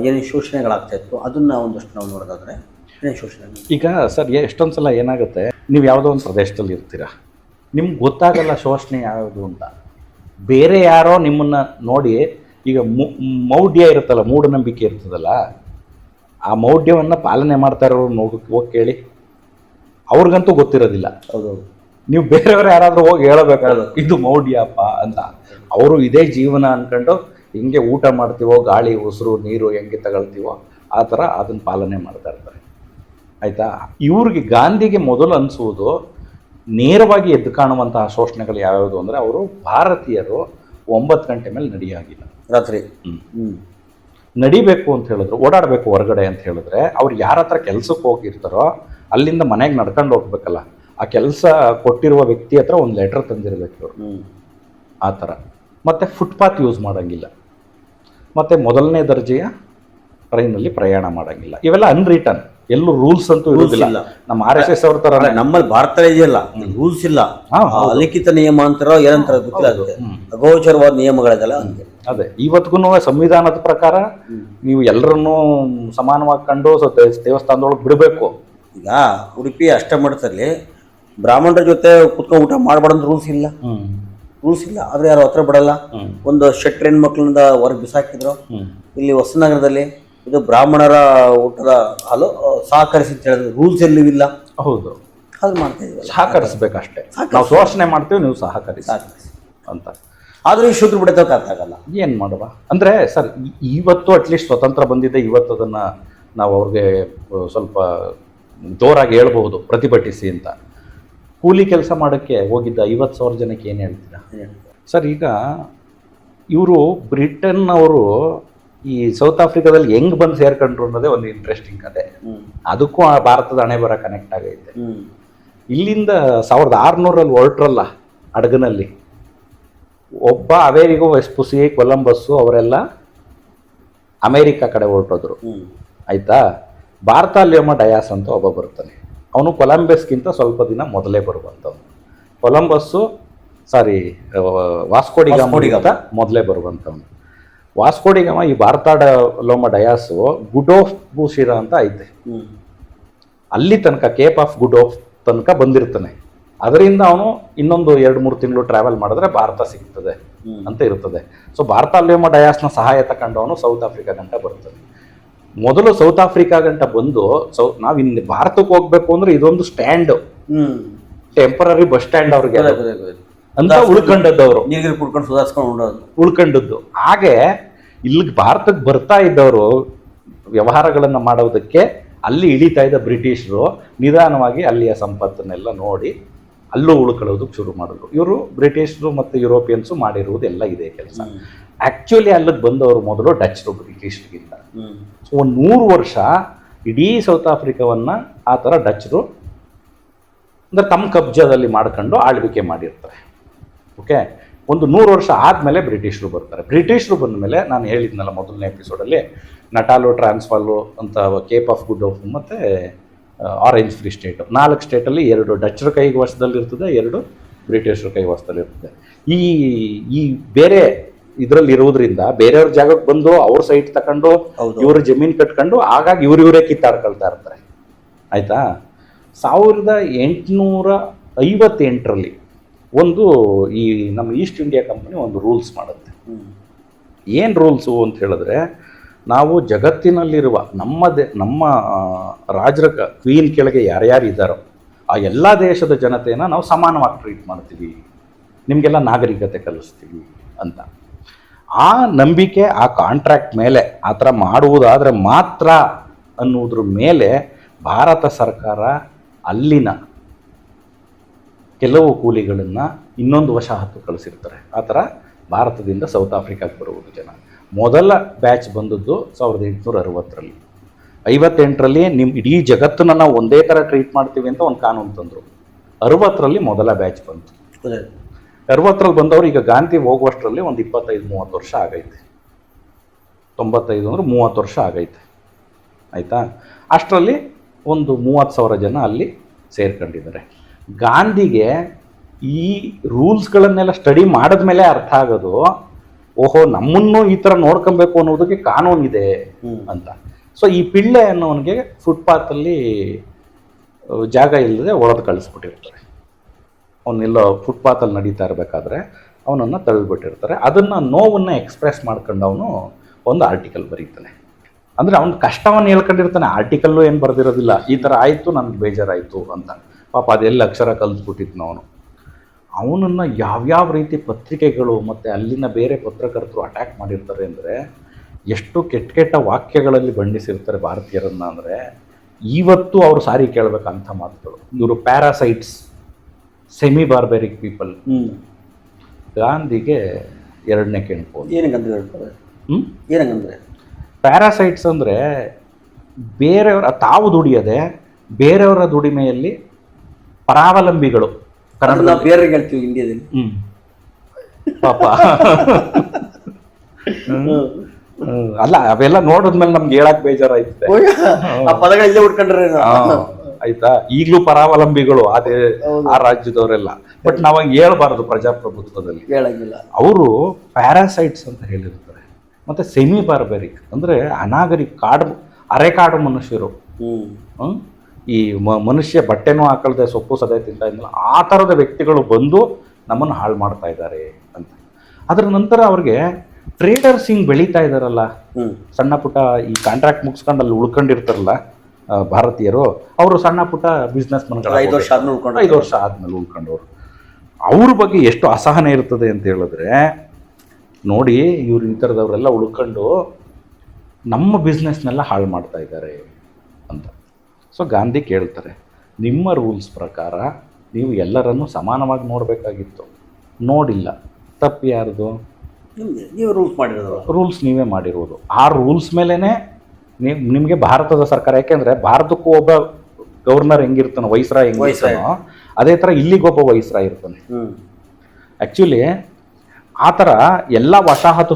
ಏನೇನು ಶೋಷಣೆಗಳಾಗ್ತಾ ಇತ್ತು? ಅದನ್ನ ಒಂದಷ್ಟು ನಾವು ನೋಡೋದಾದ್ರೆ ಏನೇನು ಶೋಷಣೆ ಈಗ ಸರ್ ಎಷ್ಟೊಂದು ಸಲ ಏನಾಗುತ್ತೆ? ನೀವು ಯಾವುದೋ ಒಂದು ಪ್ರದೇಶದಲ್ಲಿ ಇರ್ತೀರ? ನಿಮ್ಗೆ ಗೊತ್ತಾಗಲ್ಲ ಶೋಷಣೆ ಯಾವುದು ಅಂತ. ಬೇರೆ ಯಾರೋ ನಿಮ್ಮನ್ನು ನೋಡಿ ಈಗ ಮು- ಮೌಢ್ಯ ಇರುತ್ತಲ್ಲ ಮೂಢನಂಬಿಕೆ ಇರ್ತದಲ್ಲ ಆ ಮೌಢ್ಯವನ್ನು ಪಾಲನೆ ಮಾಡ್ತಾ ಇರೋರು ಹೋಗ್ ಹೋಗಿ ಕೇಳಿ. ಅವ್ರಿಗಂತೂ ಗೊತ್ತಿರೋದಿಲ್ಲ. ಹೌದೌದು. ನೀವು ಬೇರೆಯವ್ರು ಯಾರಾದರೂ ಹೋಗಿ ಹೇಳಬೇಕಾದ್ರು ಇದು ಮೌಢ್ಯಪ್ಪ ಅಂತ. ಅವರು ಇದೇ ಜೀವನ ಅಂದ್ಕೊಂಡು ಹಿಂಗೆ ಊಟ ಮಾಡ್ತೀವೋ ಗಾಳಿ ಉಸಿರು ನೀರು ಹೆಂಗೆ ತಗೊಳ್ತೀವೋ ಆ ಥರ ಅದನ್ನು ಪಾಲನೆ ಮಾಡ್ತಾ ಇರ್ತಾರೆ. ಆಯಿತಾ? ಇವ್ರಿಗೆ ಗಾಂಧಿಗೆ ಮೊದಲು ಅನಿಸುವುದು ನೇರವಾಗಿ ಎದ್ದು ಕಾಣುವಂತಹ ಶೋಷಣೆಗಳು ಯಾವ್ಯಾವುದು ಅಂದರೆ ಅವರು ಭಾರತೀಯರು ಒಂಬತ್ತು ಗಂಟೆ ಮೇಲೆ ನಡಿಯಾಗಿಲ್ಲ. ರಾತ್ರಿ. ನಡಿಬೇಕು ಅಂತ ಹೇಳಿದ್ರು ಓಡಾಡಬೇಕು ಹೊರಗಡೆ ಅಂತ ಹೇಳಿದ್ರೆ ಅವ್ರು ಯಾರ ಹತ್ರ ಕೆಲಸಕ್ಕೆ ಹೋಗಿರ್ತಾರೋ ಅಲ್ಲಿಂದ ಮನೆಗೆ ನಡ್ಕೊಂಡು ಹೋಗ್ಬೇಕಲ್ಲ. ಆ ಕೆಲಸ ಕೊಟ್ಟಿರುವ ವ್ಯಕ್ತಿ ಹತ್ರ ಒಂದು ಲೆಟರ್ ತಂದಿರಬೇಕು ಇವರು. ಹ್ಮ್. ಆ ಥರ. ಮತ್ತು ಫುಟ್ಪಾತ್ ಯೂಸ್ ಮಾಡೋಂಗಿಲ್ಲ. ಮತ್ತು ಮೊದಲನೇ ದರ್ಜೆಯ ಟ್ರೈನಲ್ಲಿ ಪ್ರಯಾಣ ಮಾಡೋಂಗಿಲ್ಲ. ಇವೆಲ್ಲ ಅನ್ರಿಟರ್ನ್ ಎಲ್ಲೂ ರೂಲ್ಸ್ ಅಂತೂ ಇರೋದಿಲ್ಲ. ನಮ್ಮ ಆರ್ ಎಸ್ ಎಸ್ ಅವ್ರ ಥರ ನಮ್ಮಲ್ಲಿ ಭಾರತ ಇದೆಯಲ್ಲ. ರೂಲ್ಸ್ ಇಲ್ಲ. ಅಲಿಖಿತ ನಿಯಮ ಅಂತಾರ ಏನಂತಾರ ಗೊತ್ತಿಲ್ಲ ಅಗೋಚರವಾದ ನಿಯಮಗಳಿದೆಲ್ಲ ಹಂಗೆ. ಅದೇ. ಇವತ್ತಿಗೂ ಸಂವಿಧಾನದ ಪ್ರಕಾರ ನೀವು ಎಲ್ಲರನ್ನೂ ಸಮಾನವಾಗಿ ಕಂಡು ದೇವಸ್ಥಾನದೊಳಗೆ ಬಿಡಬೇಕು. ಈಗ ಉಡುಪಿ ಅಷ್ಟಮಠದಲ್ಲಿ ಬ್ರಾಹ್ಮಣರ ಜೊತೆ ಕುತ್ಕೊಂಡು ಊಟ ಮಾಡಬಾರ್ದು ರೂಲ್ಸ್ ಇಲ್ಲ. ರೂಲ್ಸ್ ಇಲ್ಲ. ಆದ್ರೆ ಯಾರು ಹತ್ರ ಬಿಡಲ್ಲ. ಒಂದು ಶೆಟ್ಟರ್ ಹೆಣ್ಮಕ್ಳಿಂದ ಹೊರಗೆ ಬಿಸಾಕಿದ್ರು. ಇಲ್ಲಿ ಹೊಸನಗರದಲ್ಲಿ ಇದು ಬ್ರಾಹ್ಮಣರ ಊಟದ ಹಾಲು ಸಹಕರಿಸಿ ಅಂತ ಹೇಳಿದ್ರು. ರೂಲ್ಸ್ ಎಲ್ಲೂ ಇಲ್ಲ. ಹೌದು. ಅದು ಮಾಡ್ತಾ ಇದ್ದೀವಿ ಸಹಕರಿಸ್ಬೇಕಷ್ಟೇ. ನಾವು ಶೋಷಣೆ ಮಾಡ್ತೀವಿ ನೀವು ಸಹಕರಿಸಿ ಸಹಕರಿಸಿ. ಅಂತ. ಆದ್ರೂ ಈ ಶೂದ್ರ ಅರ್ಥ ಆಗಲ್ಲ. ಏನು ಮಾಡುವ? ಅಂದರೆ ಸರ್ ಇವತ್ತು ಅಟ್ಲೀಸ್ಟ್ ಸ್ವತಂತ್ರ ಬಂದಿದೆ. ಇವತ್ತು ಅದನ್ನು ನಾವು ಅವ್ರಿಗೆ ಸ್ವಲ್ಪ ಜೋರಾಗಿ ಹೇಳ್ಬಹುದು ಪ್ರತಿಭಟಿಸಿ ಅಂತ. ಕೂಲಿ ಕೆಲಸ ಮಾಡೋಕ್ಕೆ ಹೋಗಿದ್ದ ಐವತ್ತು ಸಾವಿರ ಜನಕ್ಕೆ ಏನು ಹೇಳ್ತೀರಾ? ಸರ್ ಈಗ ಇವರು ಬ್ರಿಟನ್ ಅವರು ಈ ಸೌತ್ ಆಫ್ರಿಕಾದಲ್ಲಿ ಹೆಂಗ್ ಬಂದು ಸೇರ್ಕೊಂಡ್ರು ಅನ್ನೋದೇ ಒಂದು ಇಂಟ್ರೆಸ್ಟಿಂಗ್ ಕತೆ. ಅದಕ್ಕೂ ಆ ಭಾರತದ ಹಣೆ ಬರ ಕನೆಕ್ಟ್ ಆಗೈತೆ. ಇಲ್ಲಿಂದ ಸಾವಿರದ ಆರುನೂರಲ್ಲಿ ಹೊರಟ್ರಲ್ಲ ಹಡಗನಲ್ಲಿ. ಒಬ್ಬ ಅವೇರಿಗೋ ವೆಸ್ಪುಸಿ ಕೊಲಂಬಸ್ಸು ಅವರೆಲ್ಲ ಅಮೇರಿಕಾ ಕಡೆ ಹೊರಟೋದ್ರು. ಆಯ್ತಾ? ಭಾರತ ಬಾರ್ತಾಲ್ಯೋಮ ಡಯಾಸ್ ಅಂತ ಒಬ್ಬ ಬರ್ತಾನೆ ಅವನು ಕೊಲಂಬಸ್ಗಿಂತ ಸ್ವಲ್ಪ ದಿನ ಮೊದಲೇ ಬರುವಂಥವ್ನು. ಕೊಲಂಬಸ್ಸು ಸಾರಿ ವಾಸ್ಕೋಡಿಗಾಮ ಮೊದಲೇ ಬರುವಂಥವ್ನು. ವಾಸ್ಕೋಡಿಗಾಮ ಈ ಭಾರತ ಲೋಮ ಡಯಾಸು ಗುಡ್ ಆಫ್ ಭೂಶಿರ ಅಂತ ಐತೆ. ಅಲ್ಲಿ ತನಕ ಕೇಪ್ ಆಫ್ ಗುಡ್ ಆಫ್ ತನಕ ಬಂದಿರ್ತಾನೆ. ಅದರಿಂದ ಅವನು ಇನ್ನೊಂದು ಎರಡು ಮೂರು ತಿಂಗಳು ಟ್ರಾವೆಲ್ ಮಾಡಿದ್ರೆ ಭಾರತ ಸಿಗ್ತದೆ ಅಂತ ಇರ್ತದೆ. ಸೊ ಭಾರತ ಲೋಮ ಡಯಾಸ್ನ ಸಹಾಯ ತಗೊಂಡು ಅವನು ಸೌತ್ ಆಫ್ರಿಕಾ ಗಂಟ ಬರ್ತಾನೆ ಮೊದಲು ಸೌತ್ ಆಫ್ರಿಕಾ ಗಂಟ ಬಂದು ಸೌ ನಾವು ಇನ್ ಭಾರತಕ್ಕೆ ಹೋಗ್ಬೇಕು ಅಂದ್ರೆ ಇದೊಂದು ಸ್ಟ್ಯಾಂಡ್. ಟೆಂಪರರಿ ಬಸ್ ಸ್ಟ್ಯಾಂಡ್ ಅವ್ರಿಗೆ. ಅಂತ ಉಳ್ಕೊಂಡದ್ದು ಅವರು ಕುಡ್ಕೊಂಡು ಸುಧಾರಿಸ್ಕೊಂಡು ಉಳ್ಕೊಂಡದ್ದು. ಹಾಗೆ ಇಲ್ಲಿಗೆ ಭಾರತಕ್ಕೆ ಬರ್ತಾ ಇದ್ದವರು ವ್ಯವಹಾರಗಳನ್ನು ಮಾಡೋದಕ್ಕೆ ಅಲ್ಲಿ ಇಳಿತಾ ಇದ್ದ ಬ್ರಿಟಿಷರು ನಿಧಾನವಾಗಿ ಅಲ್ಲಿಯ ಸಂಪತ್ತನ್ನೆಲ್ಲ ನೋಡಿ ಅಲ್ಲೂ ಉಳ್ಕೊಳ್ಳೋದಕ್ಕೆ ಶುರು ಮಾಡಿದ್ರು. ಇವರು ಬ್ರಿಟಿಷರು ಮತ್ತು ಯುರೋಪಿಯನ್ಸು ಮಾಡಿರುವುದೆಲ್ಲ ಇದೇ ಕೆಲಸ. ಆ್ಯಕ್ಚುಲಿ ಅಲ್ಲಿಗೆ ಬಂದವರು ಮೊದಲು ಡಚ್ರು ಬ್ರಿಟಿಷ್ರಿಗಿಂತ. ಸೊ ಒಂದು ನೂರು ವರ್ಷ ಇಡೀ ಸೌತ್ ಆಫ್ರಿಕಾವನ್ನು ಆ ಥರ ಡಚ್ರು ಅಂದರೆ ತಮ್ಮ ಕಬ್ಜಾದಲ್ಲಿ ಮಾಡ್ಕೊಂಡು ಆಳ್ವಿಕೆ ಮಾಡಿರ್ತಾರೆ. ಓಕೆ ಒಂದು ನೂರು ವರ್ಷ ಆದಮೇಲೆ ಬ್ರಿಟಿಷರು ಬರ್ತಾರೆ. ಬ್ರಿಟಿಷರು ಬಂದ ಮೇಲೆ ನಾನು ಹೇಳಿದ್ನಲ್ಲ ಮೊದಲನೇ ಎಪಿಸೋಡಲ್ಲಿ ನಟಾಲೋ ಟ್ರಾನ್ಸ್ಫಾಲು ಅಂತ ಕೇಪ್ ಆಫ್ ಗುಡ್ ಆಫ್ ಮತ್ತು ಆರೆಂಜ್ ಫ್ರೀ ಸ್ಟೇಟು ನಾಲ್ಕು ಸ್ಟೇಟಲ್ಲಿ ಎರಡು ಡಚ್ರ ಕೈಗೆ ವಶದಲ್ಲಿರ್ತದೆ ಎರಡು ಬ್ರಿಟಿಷರ ಕೈ ವಶದಲ್ಲಿರ್ತದೆ ಈ ಈ ಬೇರೆ ಇದರಲ್ಲಿ ಇರೋದ್ರಿಂದ ಬೇರೆಯವ್ರ ಜಾಗಕ್ಕೆ ಬಂದು ಅವ್ರ ಸೈಟ್ ತಕೊಂಡು. ಇವ್ರ ಜಮೀನು ಕಟ್ಕೊಂಡು ಆಗಾಗ ಇವ್ರ ಇವರೇ ಕಿತ್ತಾಡ್ಕೊಳ್ತಾ ಇರ್ತಾರೆ ಆಯ್ತಾ? ಸಾವಿರದ ಎಂಟುನೂರ ಐವತ್ತೆಂಟರಲ್ಲಿ ಒಂದು ಈ ನಮ್ಮ ಈಸ್ಟ್ ಇಂಡಿಯಾ ಕಂಪನಿ ಒಂದು ರೂಲ್ಸ್ ಮಾಡುತ್ತೆ. ಏನು ರೂಲ್ಸು ಅಂತ ಹೇಳಿದ್ರೆ ನಾವು ಜಗತ್ತಿನಲ್ಲಿರುವ ನಮ್ಮ ದೇ ನಮ್ಮ ರಾಜರ ಕ್ವೀನ್ ಕೆಳಗೆ ಯಾರ್ಯಾರು ಇದ್ದಾರೋ ಆ ಎಲ್ಲ ದೇಶದ ಜನತೆಯನ್ನು ನಾವು ಸಮಾನವಾಗಿ ಟ್ರೀಟ್ ಮಾಡ್ತೀವಿ. ನಿಮಗೆಲ್ಲ ನಾಗರಿಕತೆ ಕಲಿಸ್ತೀವಿ ಅಂತ. ಆ ನಂಬಿಕೆ, ಆ ಕಾಂಟ್ರಾಕ್ಟ್ ಮೇಲೆ ಆ ಥರ ಮಾಡುವುದಾದರೆ ಮಾತ್ರ ಅನ್ನುವುದ್ರ ಮೇಲೆ ಭಾರತ ಸರ್ಕಾರ ಅಲ್ಲಿನ ಕೆಲವು ಕೂಲಿಗಳನ್ನು ಇನ್ನೊಂದು ವಶ ಹತ್ತು ಕಳಿಸಿರ್ತಾರೆ. ಆ ಥರ ಭಾರತದಿಂದ ಸೌತ್ ಆಫ್ರಿಕಾಗೆ ಬರುವುದು ಜನ. ಮೊದಲ ಬ್ಯಾಚ್ ಬಂದದ್ದು ಸಾವಿರದ ಎಂಟುನೂರ ಅರವತ್ತರಲ್ಲಿ. ಐವತ್ತೆಂಟರಲ್ಲಿ ನಿಮ್ಮ ಇಡೀ ಜಗತ್ತನ್ನು ನಾವು ಒಂದೇ ಥರ ಟ್ರೀಟ್ ಮಾಡ್ತೀವಿ ಅಂತ ಒಂದು ಕಾನೂನು ತಂದರು. ಅರವತ್ತರಲ್ಲಿ ಮೊದಲ ಬ್ಯಾಚ್ ಬಂತು. ಅರವತ್ತರಲ್ಲಿ ಬಂದವರು ಈಗ ಗಾಂಧಿ ಹೋಗುವಷ್ಟರಲ್ಲಿ ಒಂದು ಇಪ್ಪತ್ತೈದು ಮೂವತ್ತು ವರ್ಷ ಆಗೈತೆ. ತೊಂಬತ್ತೈದು ಅಂದ್ರೆ ಮೂವತ್ತು ವರ್ಷ ಆಗೈತೆ. ಆಯಿತಾ? ಅಷ್ಟರಲ್ಲಿ ಒಂದು ಮೂವತ್ತು ಸಾವಿರ ಜನ ಅಲ್ಲಿ ಸೇರ್ಕೊಂಡಿದ್ದಾರೆ. ಗಾಂಧಿಗೆ ಈ ರೂಲ್ಸ್ಗಳನ್ನೆಲ್ಲ ಸ್ಟಡಿ ಮಾಡಿದ ಮೇಲೆ ಅರ್ಥ ಆಗೋದು ಓಹೋ ನಮ್ಮನ್ನು ಈ ಥರ ನೋಡ್ಕೊಬೇಕು ಅನ್ನೋದಕ್ಕೆ ಕಾನೂನಿದೆ. ಅಂತ. ಸೊ ಈ ಪಿಳ್ಳೆ ಅನ್ನೋವನಿಗೆ ಫುಟ್ಪಾತಲ್ಲಿ ಜಾಗ ಇಲ್ಲದೆ ಒಳದು ಕಳಿಸ್ಬಿಟ್ಟಿರ್ತಾರೆ ಅವನ್ನೆಲ್ಲೋ ಫುಟ್ಪಾತಲ್ಲಿ ನಡೀತಾ ಇರಬೇಕಾದ್ರೆ ಅವನನ್ನು ತಳ್ಳಿಬಿಟ್ಟಿರ್ತಾರೆ ಅದನ್ನು ನೋವನ್ನು ಎಕ್ಸ್ಪ್ರೆಸ್ ಮಾಡ್ಕೊಂಡು ಅವನು ಒಂದು ಆರ್ಟಿಕಲ್ ಬರೀತಾನೆ. ಅಂದರೆ ಅವನ ಕಷ್ಟವನ್ನು ಹೇಳ್ಕೊಂಡಿರ್ತಾನೆ ಆರ್ಟಿಕಲ್ಲು ಏನು ಬರೆದಿರೋದಿಲ್ಲ. ಈ ಥರ ಆಯಿತು, ನನಗೆ ಬೇಜಾರಾಯಿತು ಅಂತ. ಪಾಪ ಅದೆಲ್ಲ ಅಕ್ಷರ ಕಲ್ತ್ಬಿಟ್ಟಿದ್ನು ಅವನು. ಅವನನ್ನು ಯಾವ್ಯಾವ ರೀತಿ ಪತ್ರಿಕೆಗಳು ಮತ್ತು ಅಲ್ಲಿನ ಬೇರೆ ಪತ್ರಕರ್ತರು ಅಟ್ಯಾಕ್ ಮಾಡಿರ್ತಾರೆ ಅಂದರೆ, ಎಷ್ಟು ಕೆಟ್ಟ ಕೆಟ್ಟ ವಾಕ್ಯಗಳಲ್ಲಿ ಬಣ್ಣಿಸಿರ್ತಾರೆ ಭಾರತೀಯರನ್ನ ಅಂದರೆ, ಇವತ್ತು ಅವರು ಸಾರಿ ಕೇಳಬೇಕಂಥ ಮಾತುಗಳು. ಇವರು ಪ್ಯಾರಾಸೈಟ್ಸ್ ಸೆಮಿ ಬಾರ್ಬೆರಿಕ್ ಪೀಪಲ್ ಗಾಂಧಿಗೆ ಎರಡನೇ ಕೆಣಕು ಏನಂಗಂದ್ರೆ ಹ್ಞೂ ಏನಂಗಂದ್ರೆ ಪ್ಯಾರಾಸೈಟ್ಸ್ ಅಂದರೆ? ಬೇರೆಯವರ ತಾವು ದುಡಿಯದೆ ಬೇರೆಯವರ ದುಡಿಮೆಯಲ್ಲಿ ಪರಾವಲಂಬಿಗಳು. ಕನ್ನಡ ನಾವು ಬೇರೆ ಹೇಳ್ತೀವಿ ಇಂಡಿಯಾದಲ್ಲಿ ಹ್ಮ್. ಪಾಪ. ಅಲ್ಲ ಅವೆಲ್ಲ ನೋಡಿದ್ಮೇಲೆ ನಮ್ಗೆ ಹೇಳಕ್ ಬೇಜಾರಾಯ್ತು ಆ ಪದಗಳಲ್ಲೇ ಉಟ್ಕೊಂಡ್ರೆ ಆ, ಆಯ್ತಾ? ಈಗಲೂ ಪರಾವಲಂಬಿಗಳು ಅದೇ ಆ ರಾಜ್ಯದವರೆಲ್ಲ. ಬಟ್ ನಾವಾಗ ಹೇಳ್ಬಾರ್ದು ಪ್ರಜಾಪ್ರಭುತ್ವದಲ್ಲಿ. ಹೇಳಂಗಿಲ್ಲ. ಅವರು ಪ್ಯಾರಾಸೈಟ್ಸ್ ಅಂತ ಹೇಳಿರ್ತಾರೆ. ಮತ್ತೆ ಸೆಮಿ ಬಾರ್ಬೆರಿಕ್ ಅಂದ್ರೆ ಅನಾಗರಿಕ ಕಾಡು ಅರೆಕಾಡು ಮನುಷ್ಯರು. ಹ್ಮ್. ಹ್ಮ್? ಈ ಮನುಷ್ಯ ಬಟ್ಟೆನೂ ಹಾಕಲ್ದೆ ಸೊಪ್ಪು ಸದೆ ತಿಂತಾ ಆ ಥರದ ವ್ಯಕ್ತಿಗಳು ಬಂದು ನಮ್ಮನ್ನು ಹಾಳು ಮಾಡ್ತಾ ಇದ್ದಾರೆ ಅಂತ. ಅದರ ನಂತರ ಅವ್ರಿಗೆ ಟ್ರೇಡರ್ಸ್ ಹಿಂಗೆ ಬೆಳೀತಾ ಇದ್ದಾರಲ್ಲ ಸಣ್ಣ ಪುಟ್ಟ ಈ ಕಾಂಟ್ರಾಕ್ಟ್ ಮುಗಿಸ್ಕೊಂಡು ಅಲ್ಲಿ ಉಳ್ಕೊಂಡಿರ್ತಾರಲ್ಲ ಭಾರತೀಯರು ಅವರು ಸಣ್ಣ ಪುಟ್ಟ ಬಿಸ್ನೆಸ್ ಐದು ವರ್ಷ ಆದ್ಮೇಲೆ ಉಳ್ಕೊಂಡು ಐದು ವರ್ಷ ಆದ್ಮೇಲೆ ಉಳ್ಕೊಂಡವರು. ಅವ್ರ ಬಗ್ಗೆ ಎಷ್ಟು ಅಸಹನೆ ಇರ್ತದೆ ಅಂತ ಹೇಳಿದ್ರೆ ನೋಡಿ ಇವ್ರು ಈ ಥರದವರೆಲ್ಲ ಉಳ್ಕೊಂಡು ನಮ್ಮ ಬಿಸ್ನೆಸ್ನೆಲ್ಲ ಹಾಳು ಮಾಡ್ತಾ ಇದ್ದಾರೆ ಅಂತ. ಸೊ ಗಾಂಧಿ ಕೇಳ್ತಾರೆ ನಿಮ್ಮ ರೂಲ್ಸ್ ಪ್ರಕಾರ ನೀವು ಎಲ್ಲರನ್ನೂ ಸಮಾನವಾಗಿ ನೋಡಬೇಕಾಗಿತ್ತು. ನೋಡಿಲ್ಲ. ತಪ್ಪು ಯಾರ್ದು? ನೀವು ರೂಲ್ಸ್ ಮಾಡಿರೋದು. ರೂಲ್ಸ್ ನೀವೇ ಮಾಡಿರೋದು. ಆ ರೂಲ್ಸ್ ಮೇಲೇ ನೀವು ನಿಮಗೆ ಭಾರತದ ಸರ್ಕಾರ ಯಾಕೆಂದ್ರೆ ಭಾರತಕ್ಕೂ ಒಬ್ಬ ಗವರ್ನರ್ ಹೆಂಗಿರ್ತಾನೆ ವೈಸ್ರಾಯ್ ಹೆಂಗಿರ್ತಾನೋ ಅದೇ ಥರ ಇಲ್ಲಿಗೊಬ್ಬ ವೈಸ್ರಾಯ್ ಇರ್ತಾನೆ. ಆ್ಯಕ್ಚುಲಿ ಆ ಥರ ಎಲ್ಲ ವಸಾಹತು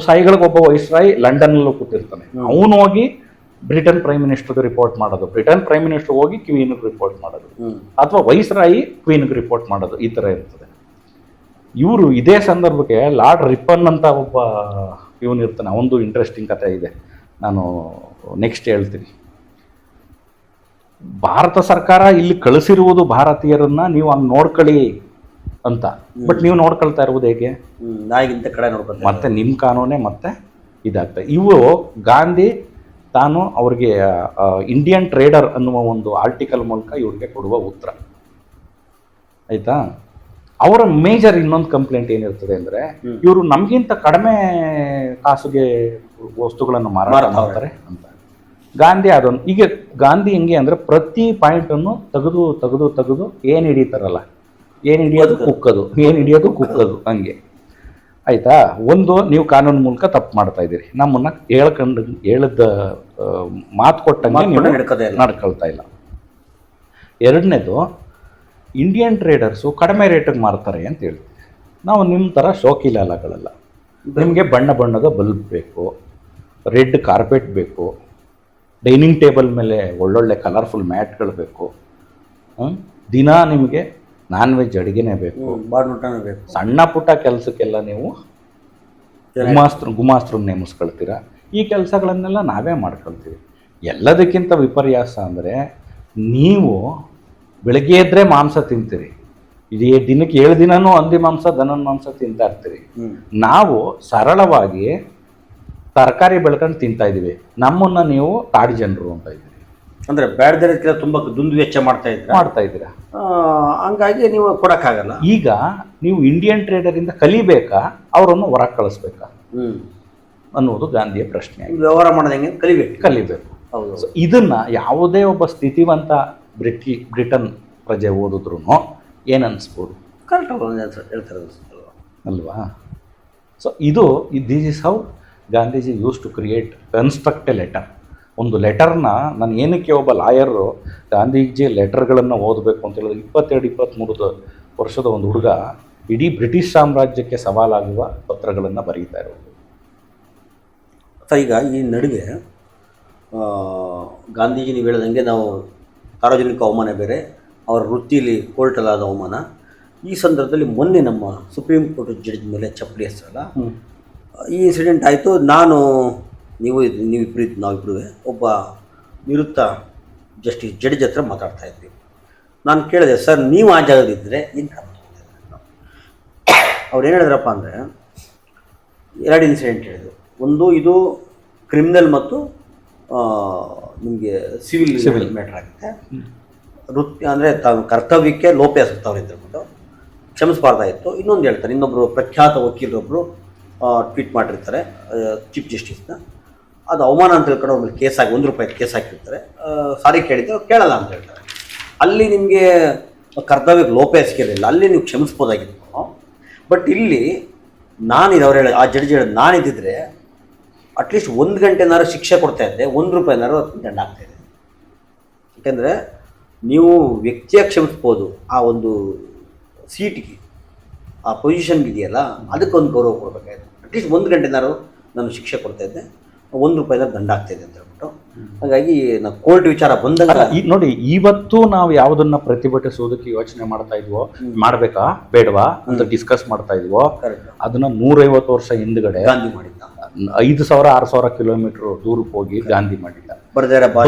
ಒಬ್ಬ ವೈಸ್ರಾಯ್ ಲಂಡನ್ನಲ್ಲೂ ಕೂತಿರ್ತಾನೆ. ಅವನು ಹೋಗಿ ಬ್ರಿಟನ್ ಪ್ರೈಮ್ ಮಿನಿಸ್ಟರ್ಗೆ ರಿಪೋರ್ಟ್ ಮಾಡೋದು. ಬ್ರಿಟನ್ ಪ್ರೈಮ್ ಮಿನಿಸ್ಟರ್ ಹೋಗಿ ಕ್ವೀನ್ಗೆ ರಿಪೋರ್ಟ್ ಮಾಡೋದು. ಅಥವಾ ವೈಸ್ರಾಯಿ ಕ್ವೀನ್ಗೆ ರಿಪೋರ್ಟ್ ಮಾಡೋದು. ಈ ಥರ ಇರ್ತದೆ. ಇವರು ಇದೇ ಸಂದರ್ಭಕ್ಕೆ ಲಾರ್ಡ್ ರಿಪ್ಪನ್ ಅಂತ ಒಬ್ಬ ಇವನು ಇರ್ತಾನೆ ಅವನದು ಇಂಟ್ರೆಸ್ಟಿಂಗ್ ಕಥೆ ಇದೆ. ನಾನು ನೆಕ್ಸ್ಟ್ ಹೇಳ್ತೀನಿ. ಭಾರತ ಸರ್ಕಾರ ಇಲ್ಲಿ ಕಳಿಸಿರುವುದು ಭಾರತೀಯರನ್ನ ನೀವು ಹಂಗೆ ನೋಡ್ಕೊಳ್ಳಿ ಅಂತ. ಬಟ್ ನೀವು ನೋಡ್ಕೊಳ್ತಾ ಇರುವುದು ಹೇಗೆ? ನಾಯಿಗಿಂತ ಕಡೆ ನೋಡ್ಕೊಂತ ಮತ್ತೆ ನಿಮ್ಮ ಕಾನೂನೇ ಮತ್ತೆ ಇದಾಗ್ತದೆ ಇವು ಗಾಂಧಿ ತಾನು ಅವ್ರಿಗೆ ಇಂಡಿಯನ್ ಟ್ರೇಡರ್ ಅನ್ನುವ ಒಂದು ಆರ್ಟಿಕಲ್ ಮೂಲಕ ಇವ್ರಿಗೆ ಕೊಡುವ ಉತ್ತರ. ಆಯ್ತಾ? ಅವರ ಮೇಜರ್ ಇನ್ನೊಂದು ಕಂಪ್ಲೇಂಟ್ ಏನಿರ್ತದೆ ಅಂದ್ರೆ. ಇವರು ನಮಗಿಂತ ಕಡಿಮೆ ಕಾಸುಗೆ ವಸ್ತುಗಳನ್ನು ಮಾರಾಟ ಮಾಡ್ತಾರೆ ಅಂತ. ಗಾಂಧಿ ಅದೊಂದು ಈಗ ಗಾಂಧಿ ಹೆಂಗೆ ಅಂದ್ರೆ ಪ್ರತಿ ಪಾಯಿಂಟನ್ನು ತೆಗೆದು ತೆಗೆದು ತೆಗೆದು ಏನು ಹಿಡಿತಾರಲ್ಲ? ಏನು ಹಿಡಿಯೋದು? ಕುಕ್ಕದು. ಏನು ಹಿಡಿಯೋದು? ಕುಕ್ಕದು. ಹಂಗೆ. ಆಯ್ತಾ? ಒಂದು ನೀವು ಕಾನೂನು ಮೂಲಕ ತಪ್ಪು ಮಾಡ್ತಾ ಇದ್ದೀರಿ. ನಮ್ಮನ್ನ ಹೇಳ್ಕೊಂಡು ಹೇಳಿದ ಮಾತು ಕೊಟ್ಟಂಗೆ ನೀವು. ನಡ್ಕೊಳ್ತಾ ಇಲ್ಲ. ಎರಡನೇದು ಇಂಡಿಯನ್ ಟ್ರೇಡರ್ಸು ಕಡಿಮೆ ರೇಟಿಗೆ ಮಾರ್ತಾರೆ ಅಂತ ಹೇಳ್ತೀವಿ. ನಾವು ನಿಮ್ಮ ಥರ ಶೋಕಿಲಾಲಗಳಲ್ಲ. ನಿಮಗೆ ಬಣ್ಣ ಬಣ್ಣದ ಬಲ್ಬ್ ಬೇಕು. ರೆಡ್ ಕಾರ್ಪೆಟ್ ಬೇಕು. ಡೈನಿಂಗ್ ಟೇಬಲ್ ಮೇಲೆ ಒಳ್ಳೊಳ್ಳೆ ಕಲರ್ಫುಲ್ ಮ್ಯಾಟ್ಗಳು ಬೇಕು? ದಿನ ನಿಮಗೆ ನಾನ್ ವೆಜ್ ಅಡುಗೆನೇ ಬೇಕು. ಬೇಕು. ಸಣ್ಣ ಪುಟ್ಟ ಕೆಲಸಕ್ಕೆಲ್ಲ ನೀವು ಗುಮಾಸ್ತ್ರ ಗುಮಾಸ್ತ್ರ ನೇಮಿಸ್ಕೊಳ್ತೀರಾ? ಈ ಕೆಲಸಗಳನ್ನೆಲ್ಲ ನಾವೇ ಮಾಡ್ಕೊಳ್ತೀವಿ. ಎಲ್ಲದಕ್ಕಿಂತ ವಿಪರ್ಯಾಸ ಅಂದರೆ ನೀವು ಬೆಳಗ್ಗೆ ಎದ್ದರೆ ಮಾಂಸ ತಿಂತೀರಿ. ಇದೇ ದಿನಕ್ಕೆ ಏಳು ದಿನನೂ ಹಂದಿ ಮಾಂಸ ದನನ ಮಾಂಸ ತಿಂತಾ ಇರ್ತೀರಿ. ನಾವು ಸರಳವಾಗಿ ತರಕಾರಿ ಬೆಳ್ಕೊಂಡು ತಿಂತಾ ಇದೀವಿ ನಮ್ಮನ್ನ ನೀವು ಕಾಡು ಜನರು ಅಂತ ಇದ್ದೀವಿ ಅಂದ್ರೆ ಬೇಡದಿರೋದಕ್ಕಿಂತ ತುಂಬಾ ದುಂದು ವೆಚ್ಚ ಮಾಡ್ತಾ ಇದ್ರೆ ಮಾಡ್ತಾ ಇದ್ದೀರಾ. ಹಂಗಾಗಿ ನೀವು ಕೊಡಕ್ಕಾಗಲ್ಲ. ಈಗ ನೀವು ಇಂಡಿಯನ್ ಟ್ರೇಡರ್ ಇಂದ ಕಲಿಬೇಕಾ ಅವರನ್ನು ಹೊರಗೆ ಕಳಿಸ್ಬೇಕಾ? ಹ್ಮ್. ಅನ್ನೋದು ಗಾಂಧಿಯ ಪ್ರಶ್ನೆ. ವ್ಯವಹಾರ ಮಾಡೋದು ಹೆಂಗೆ? ಕಲಿಬೇಕು. ಕಲಿಬೇಕು. ಹೌದು. ಸೊ ಇದನ್ನ ಯಾವುದೇ ಒಬ್ಬ ಸ್ಥಿತಿವಂತ ಬ್ರಿಟಿ ಬ್ರಿಟನ್ ಪ್ರಜೆ ಓದಿದ್ರು ಏನ್ ಅನ್ಸ್ಬೋದು? ಕರೆಕ್ಟ್ ಹೇಳ್ತಾರೆ ಅನ್ಸುತ್ತಲ್ವ? ಅಲ್ವಾ? ಸೊ ಇದು this is how Gandhiji use to create construct a letter ಒಂದು ಲೆಟರ್ನ ನಾನು ಏನಕ್ಕೆ ಒಬ್ಬ ಲಾಯರು ಗಾಂಧೀಜಿ ಲೆಟರ್ಗಳನ್ನು ಓದಬೇಕು ಅಂತ ಹೇಳಿದ್ರೆ ಇಪ್ಪತ್ತೆರಡು ಇಪ್ಪತ್ತ್ಮೂರು ವರ್ಷದ ಒಂದು ಹುಡುಗ ಇಡೀ ಬ್ರಿಟಿಷ್ ಸಾಮ್ರಾಜ್ಯಕ್ಕೆ ಸವಾಲಾಗುವ ಪತ್ರಗಳನ್ನು ಬರೀತಾ ಇರೋದು. ಈಗ ಈ ನಡುವೆ ಗಾಂಧೀಜಿ ನೀವು ಹೇಳ್ದಂಗೆ ನಾವು ಸಾರ್ವಜನಿಕ ಅವಮಾನ ಬೇರೆ ಅವರ ವೃತ್ತಿಯಲ್ಲಿ ಕೋರ್ಟಲ್ಲಾದ ಅವಮಾನ. ಈ ಸಂದರ್ಭದಲ್ಲಿ ಮೊನ್ನೆ ನಮ್ಮ ಸುಪ್ರೀಂ ಕೋರ್ಟ್ ಜಡ್ಜ್ ಮೇಲೆ ಚಪ್ಪಲಿ ಹೆಸರಲ್ಲ ಈ ಇನ್ಸಿಡೆಂಟ್ ಆಯಿತು. ನಾನು ನೀವು ನೀವು ನೀವಿಬ್ರು ಇದ್ದು ನಾವಿಬ್ರು ಒಬ್ಬ ನಿವೃತ್ತ ಜಸ್ಟಿಸ್ ಜಡ್ಜ್ ಹತ್ರ ಮಾತಾಡ್ತಾ ಇದ್ವಿ. ನಾನು ಕೇಳಿದೆ ಸರ್ ನೀವು ಆ ಜಾಗದಿದ್ದರೆ ಏನು ಕ್ರಮ ಅವ್ರು ಏನು ಹೇಳಿದ್ರಪ್ಪ ಅಂದರೆ ಎರಡು ಇನ್ಸಿಡೆಂಟ್ ಹೇಳಿದ್ರು. ಒಂದು ಇದು ಕ್ರಿಮಿನಲ್ ಮತ್ತು ನಿಮಗೆ ಸಿವಿಲ್ ಸಿವಿಲ್ ಮ್ಯಾಟ್ರ್ ಆಗುತ್ತೆ. ವೃತ್ತಿ ಅಂದರೆ ತಾವು ಕರ್ತವ್ಯಕ್ಕೆ ಲೋಪ ಎಸಗ್ತಾವ್ರು ಇದ್ರಬಿಟ್ಟು ಕ್ಷಮಿಸಬಾರ್ದಾಯಿತು ಇನ್ನೊಂದು ಹೇಳ್ತಾರೆ ಇನ್ನೊಬ್ಬರು ಪ್ರಖ್ಯಾತ ವಕೀಲರೊಬ್ಬರು ಟ್ವೀಟ್ ಮಾಡಿರ್ತಾರೆ ಚೀಫ್ ಜಸ್ಟಿಸ್ನ. ಅದು ಅವಮಾನ ಅಂತ ಹೇಳ್ಕೊಂಡು ಮೇಲೆ ಕೇಸ್ ಆಗಿ ಒಂದು ರೂಪಾಯಿ ಕೇಸ್ ಹಾಕಿರ್ತಾರೆ. ಸಾರಿ ಕೇಳಿದ್ರೆ ಅವ್ರು ಕೇಳಲ್ಲ ಅಂತ ಹೇಳ್ತಾರೆ. ಅಲ್ಲಿ ನಿಮಗೆ ಕರ್ತವ್ಯಕ್ಕೆ ಲೋಪ ಎಸಗಿರಲಿಲ್ಲ ಅಲ್ಲಿ ನೀವು ಕ್ಷಮಿಸ್ಬೋದಾಗಿತ್ತು. ಬಟ್ ಇಲ್ಲಿ ನಾನಿದ್ದು ಅವ್ರು ಹೇಳಿ, ಆ ಜಡ್ಜ್ ಹೇಳಿ ನಾನಿದ್ದಿದ್ರೆ ಅಟ್ಲೀಸ್ಟ್ ಒಂದು ಗಂಟೆನಾರು ಶಿಕ್ಷೆ ಕೊಡ್ತಾ ಇದ್ದೆ, ಒಂದು ರೂಪಾಯಿನಾರು ದಂಡ ಆಗ್ತಾ ಇದೆ ಯಾಕೆಂದರೆ ನೀವು ವ್ಯಕ್ತಿಯ ಕ್ಷಮಿಸ್ಬೋದು, ಆ ಒಂದು ಸೀಟ್ಗೆ, ಆ ಪೊಸಿಷನ್ಗಿದೆಯಲ್ಲ ಅದಕ್ಕೊಂದು ಗೌರವ ಕೊಡಬೇಕಾಯ್ತು. ಅಟ್ಲೀಸ್ಟ್ ಒಂದು ಗಂಟೆನಾರು ನಾನು ಶಿಕ್ಷೆ ಕೊಡ್ತಾ ಇದ್ದೆ. ಒಂದು ರೂಪಾಯಿನ ದಂಡ ಆಗ್ತಾ ಇದೆ ಅಂತ ಹೇಳ್ಬಿಟ್ಟು. ಹಾಗಾಗಿ ನಾವು ಕೋರ್ಟ್ ವಿಚಾರ ಬಂದಾಗ ಈ ನೋಡಿ ಇವತ್ತು ನಾವು ಯಾವುದನ್ನ ಪ್ರತಿಭಟಿಸೋದಕ್ಕೆ ಯೋಚನೆ ಮಾಡ್ತಾ ಇದ್ವೋ ಮಾಡ್ಬೇಕಾ? ಬೇಡವಾ? ಅಂತ ಡಿಸ್ಕಸ್ ಮಾಡ್ತಾ ಇದ್ವೋ ಕರೆಕ್ಟ್ ಅದನ್ನ ನೂರೈವತ್ತು ವರ್ಷ ಹಿಂದ್ಗಡೆ ಗಾಂಧಿ ಮಾಡಿದ್ದ. ಐದು ಸಾವಿರ ಆರು ಸಾವಿರ ಕಿಲೋಮೀಟರ್ ದೂರಕ್ಕೆ ಹೋಗಿ ಗಾಂಧಿ ಮಾಡಿದ್ದ.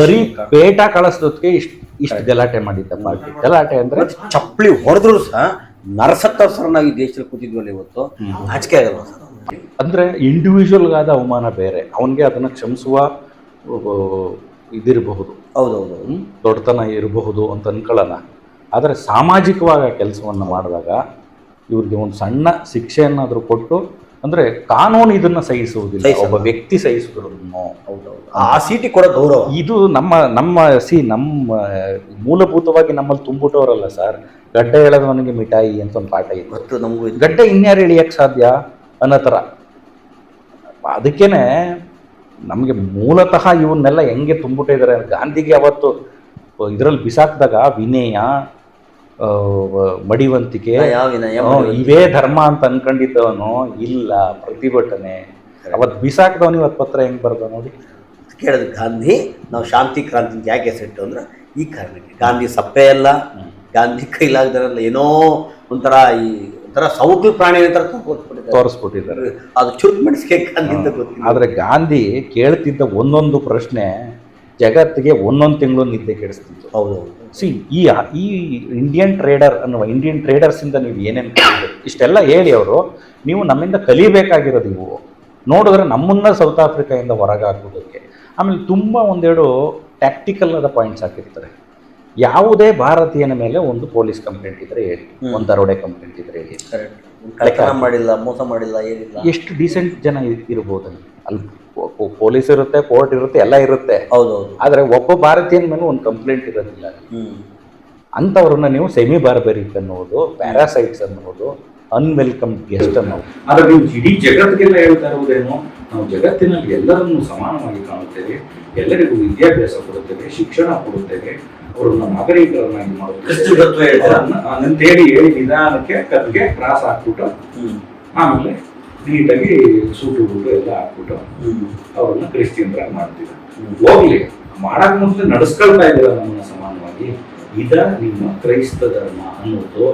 ಬರೀ ಪೇಟ ಕಳಿಸೋದಕ್ಕೆ ಇಷ್ಟು ಇಷ್ಟು ಗಲಾಟೆ ಮಾಡಿದ್ದ ಪಾರ್ಟಿ. ಗಲಾಟೆ ಅಂದ್ರೆ ಚಪ್ಪಳಿ ಚಪ್ಪಲಿ ಹೊಡೆದ್ರು ಸಹ ನರಸತ್ತ ಸರ್ ನಾವು ಈ ದೇಶದಲ್ಲಿ ಕೂತಿದ್ವಲ್ಲ ಇವತ್ತು. ನಾಚಿಕೆ ಆಗಲ್ಲ ಸರ್ ಅಂದ್ರೆ ಇಂಡಿವಿಜುವಲ್ಗಾದ ಅವಮಾನ ಬೇರೆ. ಅವನಿಗೆ ಅದನ್ನು ಕ್ಷಮಿಸುವ ಇದಿರಬಹುದು. ಹೌದೌದು? ದೊಡ್ಡತನ ಇರಬಹುದು ಅಂತ ಅನ್ಕೊಳ್ಳೋಣ. ಆದರೆ ಸಾಮಾಜಿಕವಾಗಿ ಕೆಲಸವನ್ನು ಮಾಡಿದಾಗ ಇವ್ರಿಗೆ ಒಂದು ಸಣ್ಣ ಶಿಕ್ಷೆಯನ್ನಾದರೂ ಕೊಟ್ಟು ಅಂದರೆ ಕಾನೂನು ಇದನ್ನು ಸಹಿಸುವುದಿಲ್ಲ. ಒಬ್ಬ ವ್ಯಕ್ತಿ ಸಹಿಸುವುದನ್ನು. ಆ ಸೀಟಿ ಕೊಡೋ ಗೌರವ. ಇದು ನಮ್ಮ ನಮ್ಮ ಸಿ ನಮ್ಮ ಮೂಲಭೂತವಾಗಿ ನಮ್ಮಲ್ಲಿ ತುಂಬಿಟ್ಟವರಲ್ಲ ಸರ್. ಗಡ್ಡೆ ಎಳೆದವನಿಗೆ ಮಿಠಾಯಿ ಅಂತ ಒಂದು ಪಾಠ ಇದೆ ಗೊತ್ತು ನಮಗೂ ಗಡ್ಡೆ ಇನ್ಯಾರು ಎಳಿಯಕ್ಕೆ ಸಾಧ್ಯ? ಅನ್ನೋ ಥರ. ಅದಕ್ಕೇ ನಮಗೆ ಮೂಲತಃ ಇವನ್ನೆಲ್ಲ ಹೆಂಗೆ ತುಂಬಿಟ್ಟಿದ್ದಾರೆ ಗಾಂಧಿಗೆ ಅವತ್ತು ಇದರಲ್ಲಿ ಬಿಸಾಕಿದಾಗ ವಿನಯ ಮಡಿವಂತಿಕೆ ಇವೇ ಧರ್ಮ ಅಂತ ಅನ್ಕೊಂಡಿದ್ದವನು ಇಲ್ಲ ಪ್ರತಿಭಟನೆ. ಅವತ್ತು ಬಿಸಾಕಿದವನು ಇವತ್ತು ಪತ್ರ ಹೆಂಗೆ ಬರ್ದ ನೋಡಿ. ಕೇಳಿದ್ರು ಗಾಂಧಿ ನಾವು ಶಾಂತಿ ಕ್ರಾಂತಿ ಯಾಕೆ ಹೆಸರಿಟ್ಟು ಅಂದ್ರೆ ಈ ಕಾರಣಕ್ಕೆ. ಗಾಂಧಿ ಸಪ್ಪೆ ಅಲ್ಲ ಗಾಂಧಿ ಕೈಲಾಗದಲ್ಲ ಏನೋ ಒಂಥರ ಈ ಒಂಥರ ಸೌಕು ಪ್ರಾಣಿ ಅಂತ ತೋರಿಸ್ಬಿಟ್ಟಿದ್ದಾರೆ. ಅದು ಚುರುಕ್ ಮೆಣಸಿಗೆ ಗಾಂಧಿ ಅಂತ ಗೊತ್ತಿಲ್ಲ. ಆದ್ರೆ ಗಾಂಧಿ ಕೇಳ್ತಿದ್ದ ಒಂದೊಂದು ಪ್ರಶ್ನೆ ಜಗತ್ತಿಗೆ ಒಂದೊಂದು ತಿಂಗಳು ನಿದ್ದೆ ಕೆಡಿಸ್ತಿತ್ತು. ಹೌದು ಸಿ ಈ ಈ ಇಂಡಿಯನ್ ಟ್ರೇಡರ್ ಅನ್ನುವ ಇಂಡಿಯನ್ ಟ್ರೇಡರ್ಸಿಂದ ನೀವು ಏನೇನು ಇಷ್ಟೆಲ್ಲ ಹೇಳಿ ಅವರು ನೀವು ನಮ್ಮಿಂದ ಕಲಿಬೇಕಾಗಿರೋದು ನೀವು ನೋಡಿದ್ರೆ ನಮ್ಮನ್ನ ಸೌತ್ ಆಫ್ರಿಕಾಯಿಂದ ಹೊರಗೆ ಹಾಕೋದಕ್ಕೆ ಆಮೇಲೆ ತುಂಬ ಒಂದೆರಡು ಟ್ಯಾಕ್ಟಿಕಲ್ ಆದ ಪಾಯಿಂಟ್ಸ್ ಹಾಕಿರ್ತಾರೆ. ಯಾವುದೇ ಭಾರತೀಯನ ಮೇಲೆ ಒಂದು ಪೊಲೀಸ್ ಕಂಪ್ಲೇಂಟ್ ಇದ್ರೆ ಹೇಳಿ. ಒಂದು ದರೋಡೆ ಕಂಪ್ಲೇಂಟ್ ಇದ್ರೆ ಹೇಳಿ. ಮಾಡಿಲ್ಲ ಮೋಸ ಮಾಡಿಲ್ಲ ಏನಿಲ್ಲ. ಎಷ್ಟು ಡೀಸೆಂಟ್ ಜನ ಇರಬಹುದು ಇರ್ಬೋದು ಅಲ್ಲಿ ಪೊಲೀಸ್ ಇರುತ್ತೆ ಕೋರ್ಟ್ ಇರುತ್ತೆ ಎಲ್ಲ ಇರುತ್ತೆ. ಹೌದೌದು. ಆದರೆ ಒಬ್ಬ ಭಾರತೀಯನ ಮೇಲೆ ಒಂದು ಕಂಪ್ಲೇಂಟ್ ಇರೋದಿಲ್ಲ. ಅಂತವ್ರನ್ನ ಅಂಥವ್ರನ್ನ ನೀವು ಸೆಮಿ ಬಾರ್ಬರಿಕ್ ಅನ್ನೋದು ಪ್ಯಾರಾಸೈಟ್ಸ್ ಅನ್ನೋದು ಅನ್ವೆಲ್ಕಮ್ ಗೆಸ್ಟ್ ಅನ್ನೋದು. ಆದ್ರೆ ನೀವು ಇಡೀ ಜಗತ್ತಿಗೆಲ್ಲ ಹೇಳ್ತಾ ಇರುವುದೇನು ನಾವು ಜಗತ್ತಿನಲ್ಲಿ ಎಲ್ಲರನ್ನು ಸಮಾನವಾಗಿ ಕಾಣುತ್ತೇವೆ ಎಲ್ಲರಿಗೂ ವಿದ್ಯಾಭ್ಯಾಸ ಕೊಡುತ್ತೇವೆ ಶಿಕ್ಷಣ ಕೊಡುತ್ತೇವೆ ಅವರನ್ನ ನಾಗರಿಕರನ್ನಾಗಿ? ಅವ್ರನ್ನ- ಅಂತೇಳಿ ಹೇಳಿ ನಿಧಾನಕ್ಕೆ ಕತ್ತಿಗೆ ಕ್ರಾಸ್ ಹಾಕ್ಬಿಟ್ಟು ಆಮೇಲೆ ನೀಟಾಗಿ ಸೂಟು ಬಿಟ್ಟು ಎಲ್ಲ ಹಾಕ್ಬಿಟ್ಟು ಅವ್ರನ್ನ ಕ್ರಿಶ್ಚಿಯನ್ರಾಗಿ ಮಾಡ್ತೀವಿ. ಹೋಗ್ಲಿ ಮಾಡಕ್ ಮುಂದೆ ನಡೆಸ್ಕೊಳ್ತಾ ಇದ್ದೀರ ನಮ್ಮನ್ನ ಸಮಾನವಾಗಿ? ಇದ ನಿಮ್ಮ ಕ್ರೈಸ್ತ ಧರ್ಮ ಅನ್ನೋದು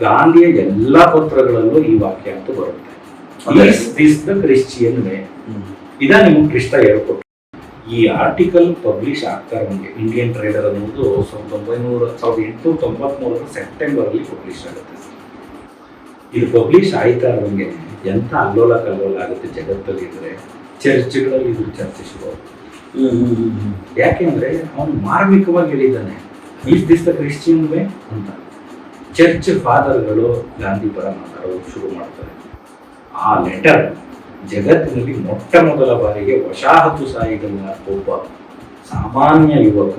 ಗಾಂಧಿಯ ಎಲ್ಲಾ ಪತ್ರಗಳಲ್ಲೂ ಈ ವಾಕ್ಯ ಅಂತ ಬರುತ್ತೆ. ಕ್ರಿಶ್ಚಿಯನ್ ವೇ ಇದ ನಿಮ್ಗೆ ಕ್ರಿಸ್ತ ಹೇಳ್ಕೊಟ್ಟು ಈ ಆರ್ಟಿಕಲ್ ಪಬ್ಲಿಷ್ ಆಗ್ತಾ ನಮಗೆ ಇಂಡಿಯನ್ ಟ್ರೇಡರ್ ಅನ್ನೋದು ಸಾವಿರದ ಒಂಬೈನೂರ, ಸಾವಿರದ ಎಂಟುನೂರ ತೊಂಬತ್ಮೂರರ ಸೆಪ್ಟೆಂಬರ್ ಅಲ್ಲಿ ಪಬ್ಲಿಷ್ ಆಗುತ್ತೆ. ಇದು ಪಬ್ಲಿಷ್ ಆಯ್ತಾ ನಮಗೆ ಎಂತ ಅಲ್ಲೋಲ ಕಲ್ಲೋಲ ಆಗುತ್ತೆ ಜಗತ್ತಲ್ಲಿ ಇದ್ರೆ ಚರ್ಚ್ಗಳಲ್ಲಿ ಇದು ಚರ್ಚೆ ಯಾಕೆಂದರೆ ಯಾಕೆಂದ್ರೆ ಅವನು ಮಾರ್ಮಿಕವಾಗಿ ಹೇಳಿದ್ದಾನೆ is this the Christian way ಅಂತ. ಚರ್ಚ್ ಫಾದರ್ಗಳು ಗಾಂಧಿ ಪರ ಮಾತಾಡೋದು ಶುರು ಮಾಡ್ತಾರೆ. ಆ ಲೆಟರ್ ಜಗತ್ತಿನಲ್ಲಿ ಮೊಟ್ಟ ಮೊದಲ ಬಾರಿಗೆ ವಸಾಹತುಶಾಹಿಗಳನ್ನ ಒಬ್ಬ ಸಾಮಾನ್ಯ ಯುವಕ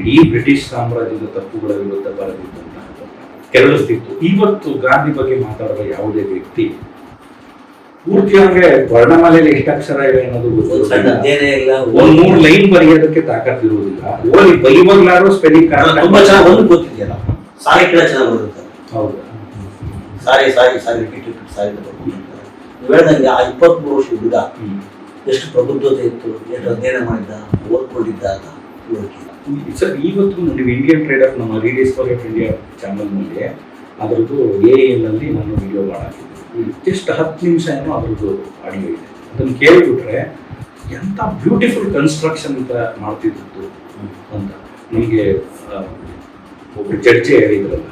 ಇಡೀ ಬ್ರಿಟಿಷ್ ಸಾಮ್ರಾಜ್ಯದ ತಪ್ಪುಗಳ ವಿರುದ್ಧ ಬರೆದಿದ್ದಂತಹ ಕೆರಳಿಸ್ತಿತ್ತು. ಇವತ್ತು ಗಾಂಧಿ ಬಗ್ಗೆ ಮಾತಾಡುವ ಯಾವುದೇ ವ್ಯಕ್ತಿ ಪೂರ್ತಿ ಅವ್ರಿಗೆ ವರ್ಣಮಾಲೆಯಲ್ಲಿ ಎಷ್ಟು ಅಕ್ಷರ ಇದೆ ಅನ್ನೋದು ಒಂದು ಸಣ್ಣ ಇಲ್ಲ ಒಂದ್ ಮೂರ್ ಲೈನ್ ಬರೆಯೋದಕ್ಕೆ ತಾಕತ್ತಿರುವುದಿಲ್ಲ. ಓಲಿ ಬೈಬಲ್ಲಾರು ಸ್ಪೆಲ್ಲಿಂಗ್ ತುಂಬಾ ಚೆನ್ನಾಗಿ ಒಂದು ಗೊತ್ತಿದೆಯಲ್ಲ ಸಾರಿ ಕೂಡ ಚೆನ್ನಾಗಿ ಬರುತ್ತೆ. ಹೌದು. ಸಾರಿ ಸಾರಿ ಸಾರಿ ಸಾರಿ ಅಂತ ಆ ಇಪ್ಪತ್ಮೂರು ವರ್ಷ ಹುಡುಗ. ಎಷ್ಟು ಪ್ರಬುದ್ಧತೆ ಇತ್ತು ಎಷ್ಟು ಅಧ್ಯಯನ ಮಾಡಿದ್ದ ಓದ್ಕೊಂಡಿದ್ದ ಅಂತ. ಸರ್ ಇವತ್ತು ನೀವು ಇಂಡಿಯನ್ ಟ್ರೇಡರ್ ನಮ್ಮ ರೀಡಿಸ್ ಫಾರ್ ಆಫ್ ಇಂಡಿಯಾ ಚಾನಲ್ನಲ್ಲಿ ಅದರದ್ದು ಎ ಎಲ್ನಲ್ಲಿ ನಾನು ವಿಡಿಯೋ ಮಾಡಾಕಿದ್ದೆ ಜಸ್ಟ್ ಹತ್ತು ನಿಮಿಷ ಏನೋ ಅದರದ್ದು ಆಡಿಯೋ ಇದೆ. ಅದನ್ನು ಕೇಳಿಬಿಟ್ರೆ ಎಂಥ ಬ್ಯೂಟಿಫುಲ್ ಕನ್ಸ್ಟ್ರಕ್ಷನ್ ಅಂತ ಮಾಡ್ತಿದ್ದು ಅಂತ. ನಿಮಗೆ ಒಬ್ಬರು ಚರ್ಚೆ ಹೇಳಿದ್ರಲ್ಲ.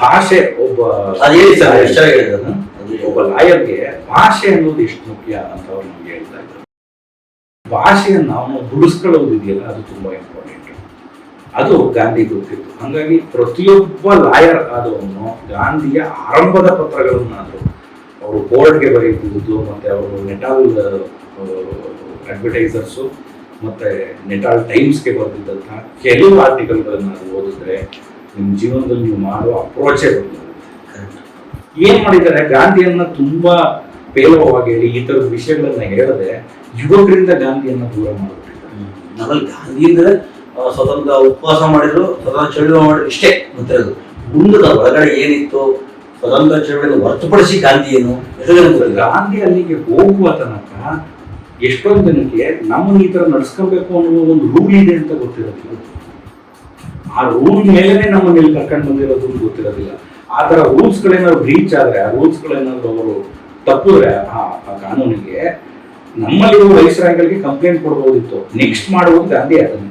ಭಾಷೆ ಒಬ್ಬ ಒಬ್ಬ ಲಾಯರ್ಗೆ ಭಾಷೆ ಅನ್ನೋದು ಎಷ್ಟು ಮುಖ್ಯ ಅಂತ ಅವ್ರು ನಮ್ಗೆ ಹೇಳ್ತಾ ಇದ್ದಾರೆ. ಭಾಷೆಯನ್ನು ನಾವು ದುಡಿಸ್ಕೊಳ್ಳೋದಿದೆಯಲ್ಲ ಅದು ತುಂಬಾ ಇಂಪಾರ್ಟೆಂಟ್ ಅದು ಗಾಂಧಿ ಗೊತ್ತಿತ್ತು. ಹಾಗಾಗಿ ಪ್ರತಿಯೊಬ್ಬ ಲಾಯರ್ ಆದವನು ಗಾಂಧಿಯ ಆರಂಭದ ಪತ್ರಗಳನ್ನಾದ್ರು ಅವರು ಬೋರ್ಡ್ಗೆ ಬರೆಯುತ್ತಿದ್ದು, ಮತ್ತೆ ಅವರು ನೆಟಾಲ್ ಅಡ್ವರ್ಟೈಸರ್ಸು ಮತ್ತೆ ನೆಟಾಲ್ ಟೈಮ್ಸ್ಗೆ ಬರೆದಿದ್ದಂತಹ ಕೆಲವು ಆರ್ಟಿಕಲ್ಗಳನ್ನ ಓದಿದ್ರೆ ನಿಮ್ಮ ಜೀವನದಲ್ಲಿ ನೀವು ಮಾಡುವ ಅಪ್ರೋಚೇ ಬಂದಿರುತ್ತೆ. ಏನ್ ಮಾಡಿದ್ದಾರೆ? ಗಾಂಧಿಯನ್ನ ತುಂಬಾ ಪೇಲವವಾಗಿ ಹೇಳಿ ಈ ತರದ ವಿಷಯಗಳನ್ನ ಹೇಳದೆ ಯುವಕರಿಂದ ಗಾಂಧಿಯನ್ನ ದೂರ ಮಾಡಿಬಿಟ್ಟಿದ್ದಾರೆ. ಹ್ಮ್. ನಮ್ಮಲ್ಲಿ ಗಾಂಧಿ ಅಂದ್ರೆ ಸ್ವತಂತ್ರ ಉಪವಾಸ ಮಾಡಿದ್ರು ಸ್ವತಂತ್ರ ಚಳುವ ಮಾಡಿದ್ರು ಇಷ್ಟೇ ಗೊತ್ತಿರೋದು ಮುಂದದ ಒಳಗಡೆ ಏನಿತ್ತು? ಸ್ವತಂತ್ರ ಚಳುವಳಿಯನ್ನು ಹೊರತುಪಡಿಸಿ ಗಾಂಧಿ ಏನು? ಗಾಂಧಿ ಅಲ್ಲಿಗೆ ಹೋಗುವ ತನಕ ಎಷ್ಟೊಂದು ಜನಕ್ಕೆ ನಮ್ಮನ್ನ ಈ ತರ ನಡ್ಸ್ಕೊಬೇಕು ಅನ್ನೋ ಒಂದು ರೂಲ್ ಇದೆ ಅಂತ ಗೊತ್ತಿರೋದಿಲ್ಲ. ಆ ರೂಲ್ ಮೇಲೆನೆ ನಮ್ಮನ್ನ ಇಲ್ಲಿ ಕರ್ಕೊಂಡು ಬಂದಿರೋದು ಅಂತ ಗೊತ್ತಿರೋದಿಲ್ಲ. ಆ ತರ ರೂಲ್ಸ್ ಗಳೇನಾದ್ರು ಬ್ರೀಚ್ ಆದ್ರೆ ಆ ರೂಲ್ಸ್ ಗಳೇನಾದ್ರು ಅವರು ತಪ್ಪಿದ್ರೆ ಆ ಆ ಕಾನೂನಿಗೆ ನಮ್ಮಲ್ಲಿರುವ ವೈಸ್ರಾಯ್ಗಳಿಗೆ ಕಂಪ್ಲೇಂಟ್ ಕೊಡ್ಬೋದಿತ್ತು. ನೆಕ್ಸ್ಟ್ ಮಾಡುವುದು ಗಾಂಧಿ ಅದನ್ನು.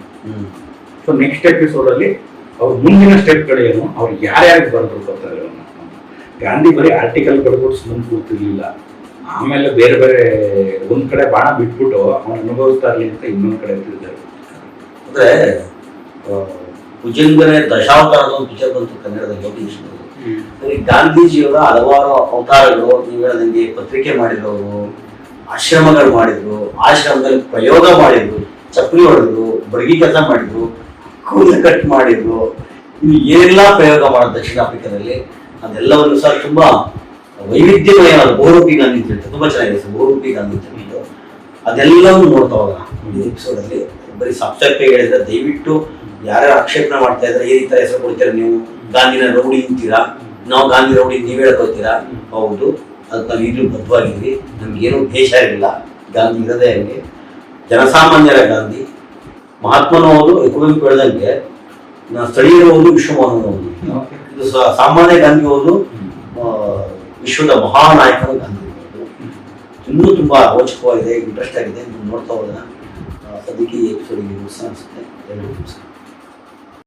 ಸೊ ನೆಕ್ಸ್ಟ್ ಎಪಿಸೋಡ್ ಅಲ್ಲಿ ಅವ್ರ ಮುಂದಿನ ಸ್ಟೆಪ್ಗಳೇನು ಅವ್ರು ಯಾರ್ಯಾರಿಗೆ ಬರೆದ್ರು ಅಂತ ಅವ್ರನ್ನ ಗಾಂಧಿ ಬರೀ ಆರ್ಟಿಕಲ್ ಬರೆದ್ಬಿಟ್ಟು ಸುಮ್ಮನೆ ಕೂತಿರ್ಲಿಲ್ಲ. ಆಮೇಲೆ ಬೇರೆ ಬೇರೆ ಒಂದ್ ಕಡೆ ಬಾಣ ಬಿಟ್ಬಿಟ್ಟು ಅವನು ಅನುಭವಿಸ್ತಾ ಇರಲಿ ಅಂತ ಇನ್ನೊಂದು ಕಡೆ ತಿಳಿದಾರೆ. ಅಂದ್ರೆ ಭುಜಂಗನೇ ದಶಾವತಾರ ಅಂತ ಒಂದು ಪಿಕ್ಚರ್ ಬಂತು ಕನ್ನಡದಲ್ಲಿ ಯೋಗೇಶ್ ಹಾಗೆ ಗಾಂಧೀಜಿಯವರ ಹಲವಾರು ಅವತಾರಗಳು, ನೀವು ನನಗೆ ಪತ್ರಿಕೆ ಮಾಡಿರೋರು ಆಶ್ರಮಗಳು ಮಾಡಿದ್ರು, ಆಶ್ರಮದಲ್ಲಿ ಪ್ರಯೋಗ ಮಾಡಿದ್ರು, ಚಪ್ಪಲಿ ಹೊಡೆದ್ರು, ಬಡಗಿ ಕೆಲಸ ಮಾಡಿದ್ರು, ಕೂದಲು ಕಟ್ ಮಾಡಿದ್ರು, ಇನ್ನು ಏನೆಲ್ಲ ಪ್ರಯೋಗ ಮಾಡೋದು ದಕ್ಷಿಣ ಆಫ್ರಿಕಾದಲ್ಲಿ, ಅದೆಲ್ಲವನ್ನು ಸಹ ತುಂಬಾ ವೈವಿಧ್ಯಮಯವಾದ ಬಹುರೂಪಿ ಗಾಂಧಿ ಅಂತ ಹೇಳ್ತಾರೆ ತುಂಬಾ ಚೆನ್ನಾಗಿದೆ ಸರ್ ಬಹುರೂಪಿ ಗಾಂಧಿ ಅಂತ ಹೇಳಿದ್ರು ಅದೆಲ್ಲವನ್ನು ನೋಡ್ತಾ ಹೋಗೋಣ. ಈ ಎಪಿಸೋಡ್ ಅಲ್ಲಿ, ಬರೀ ಸಬ್ಸ್ಕ್ರೈಬ್ ಹೇಳಿದ್ರೆ ದಯವಿಟ್ಟು ಯಾರ್ಯಾರು ಆಕ್ಷೇಪಣೆ ಮಾಡ್ತಾ ಇದ್ರೆ ಈ ರೀತಿ ಹೆಸರು ಕೊಡ್ತೀರಾ ನೀವು? ಗಾಂಧಿನ ರೌಡಿ ಅಂತೀರಾ? ನಾವು ಗಾಂಧಿ ರೌಡಿ ನೀವು ಹೇಳ್ಕೊತೀರಾ ಹೌದು. ಅದಕ್ಕೆ ನಾವು ಈಗಲೂ ಬದ್ಧವಾಗಿದ್ವಿ ನಮ್ಗೇನು ದೇಶ ಇರಲಿಲ್ಲ. ಗಾಂಧಿ ಇರೋದೇ ಹಂಗೆ. ಜನಸಾಮಾನ್ಯರ ಗಾಂಧಿ. ಮಹಾತ್ಮನವರು ಹೌದು ಕುವೆಂಪು ಹೇಳ್ದಂಗೆ ನಾ ಸ್ಥಳೀಯರು ಹೌದು ವಿಶ್ವಮಾನವೂ ಹೌದು ಇದು ಸಾಮಾನ್ಯ ಗಾಂಧಿ ಅವರು ವಿಶ್ವದ ಮಹಾನಾಯಕನು ಗಾಂಧಿ ಇನ್ನೂ ತುಂಬ ರೋಚಕವಾಗಿದೆ ಇಂಟ್ರೆಸ್ಟ್ ಆಗಿದೆ. ನೀವು ನೋಡ್ತಾ ಹೋದ ಸದ್ಯಕ್ಕೆ ಈ ಎಪಿಸೋಡ್ ಅನಿಸುತ್ತೆ. ಎಲ್ಲರಿಗೂ ನಮಸ್ಕಾರ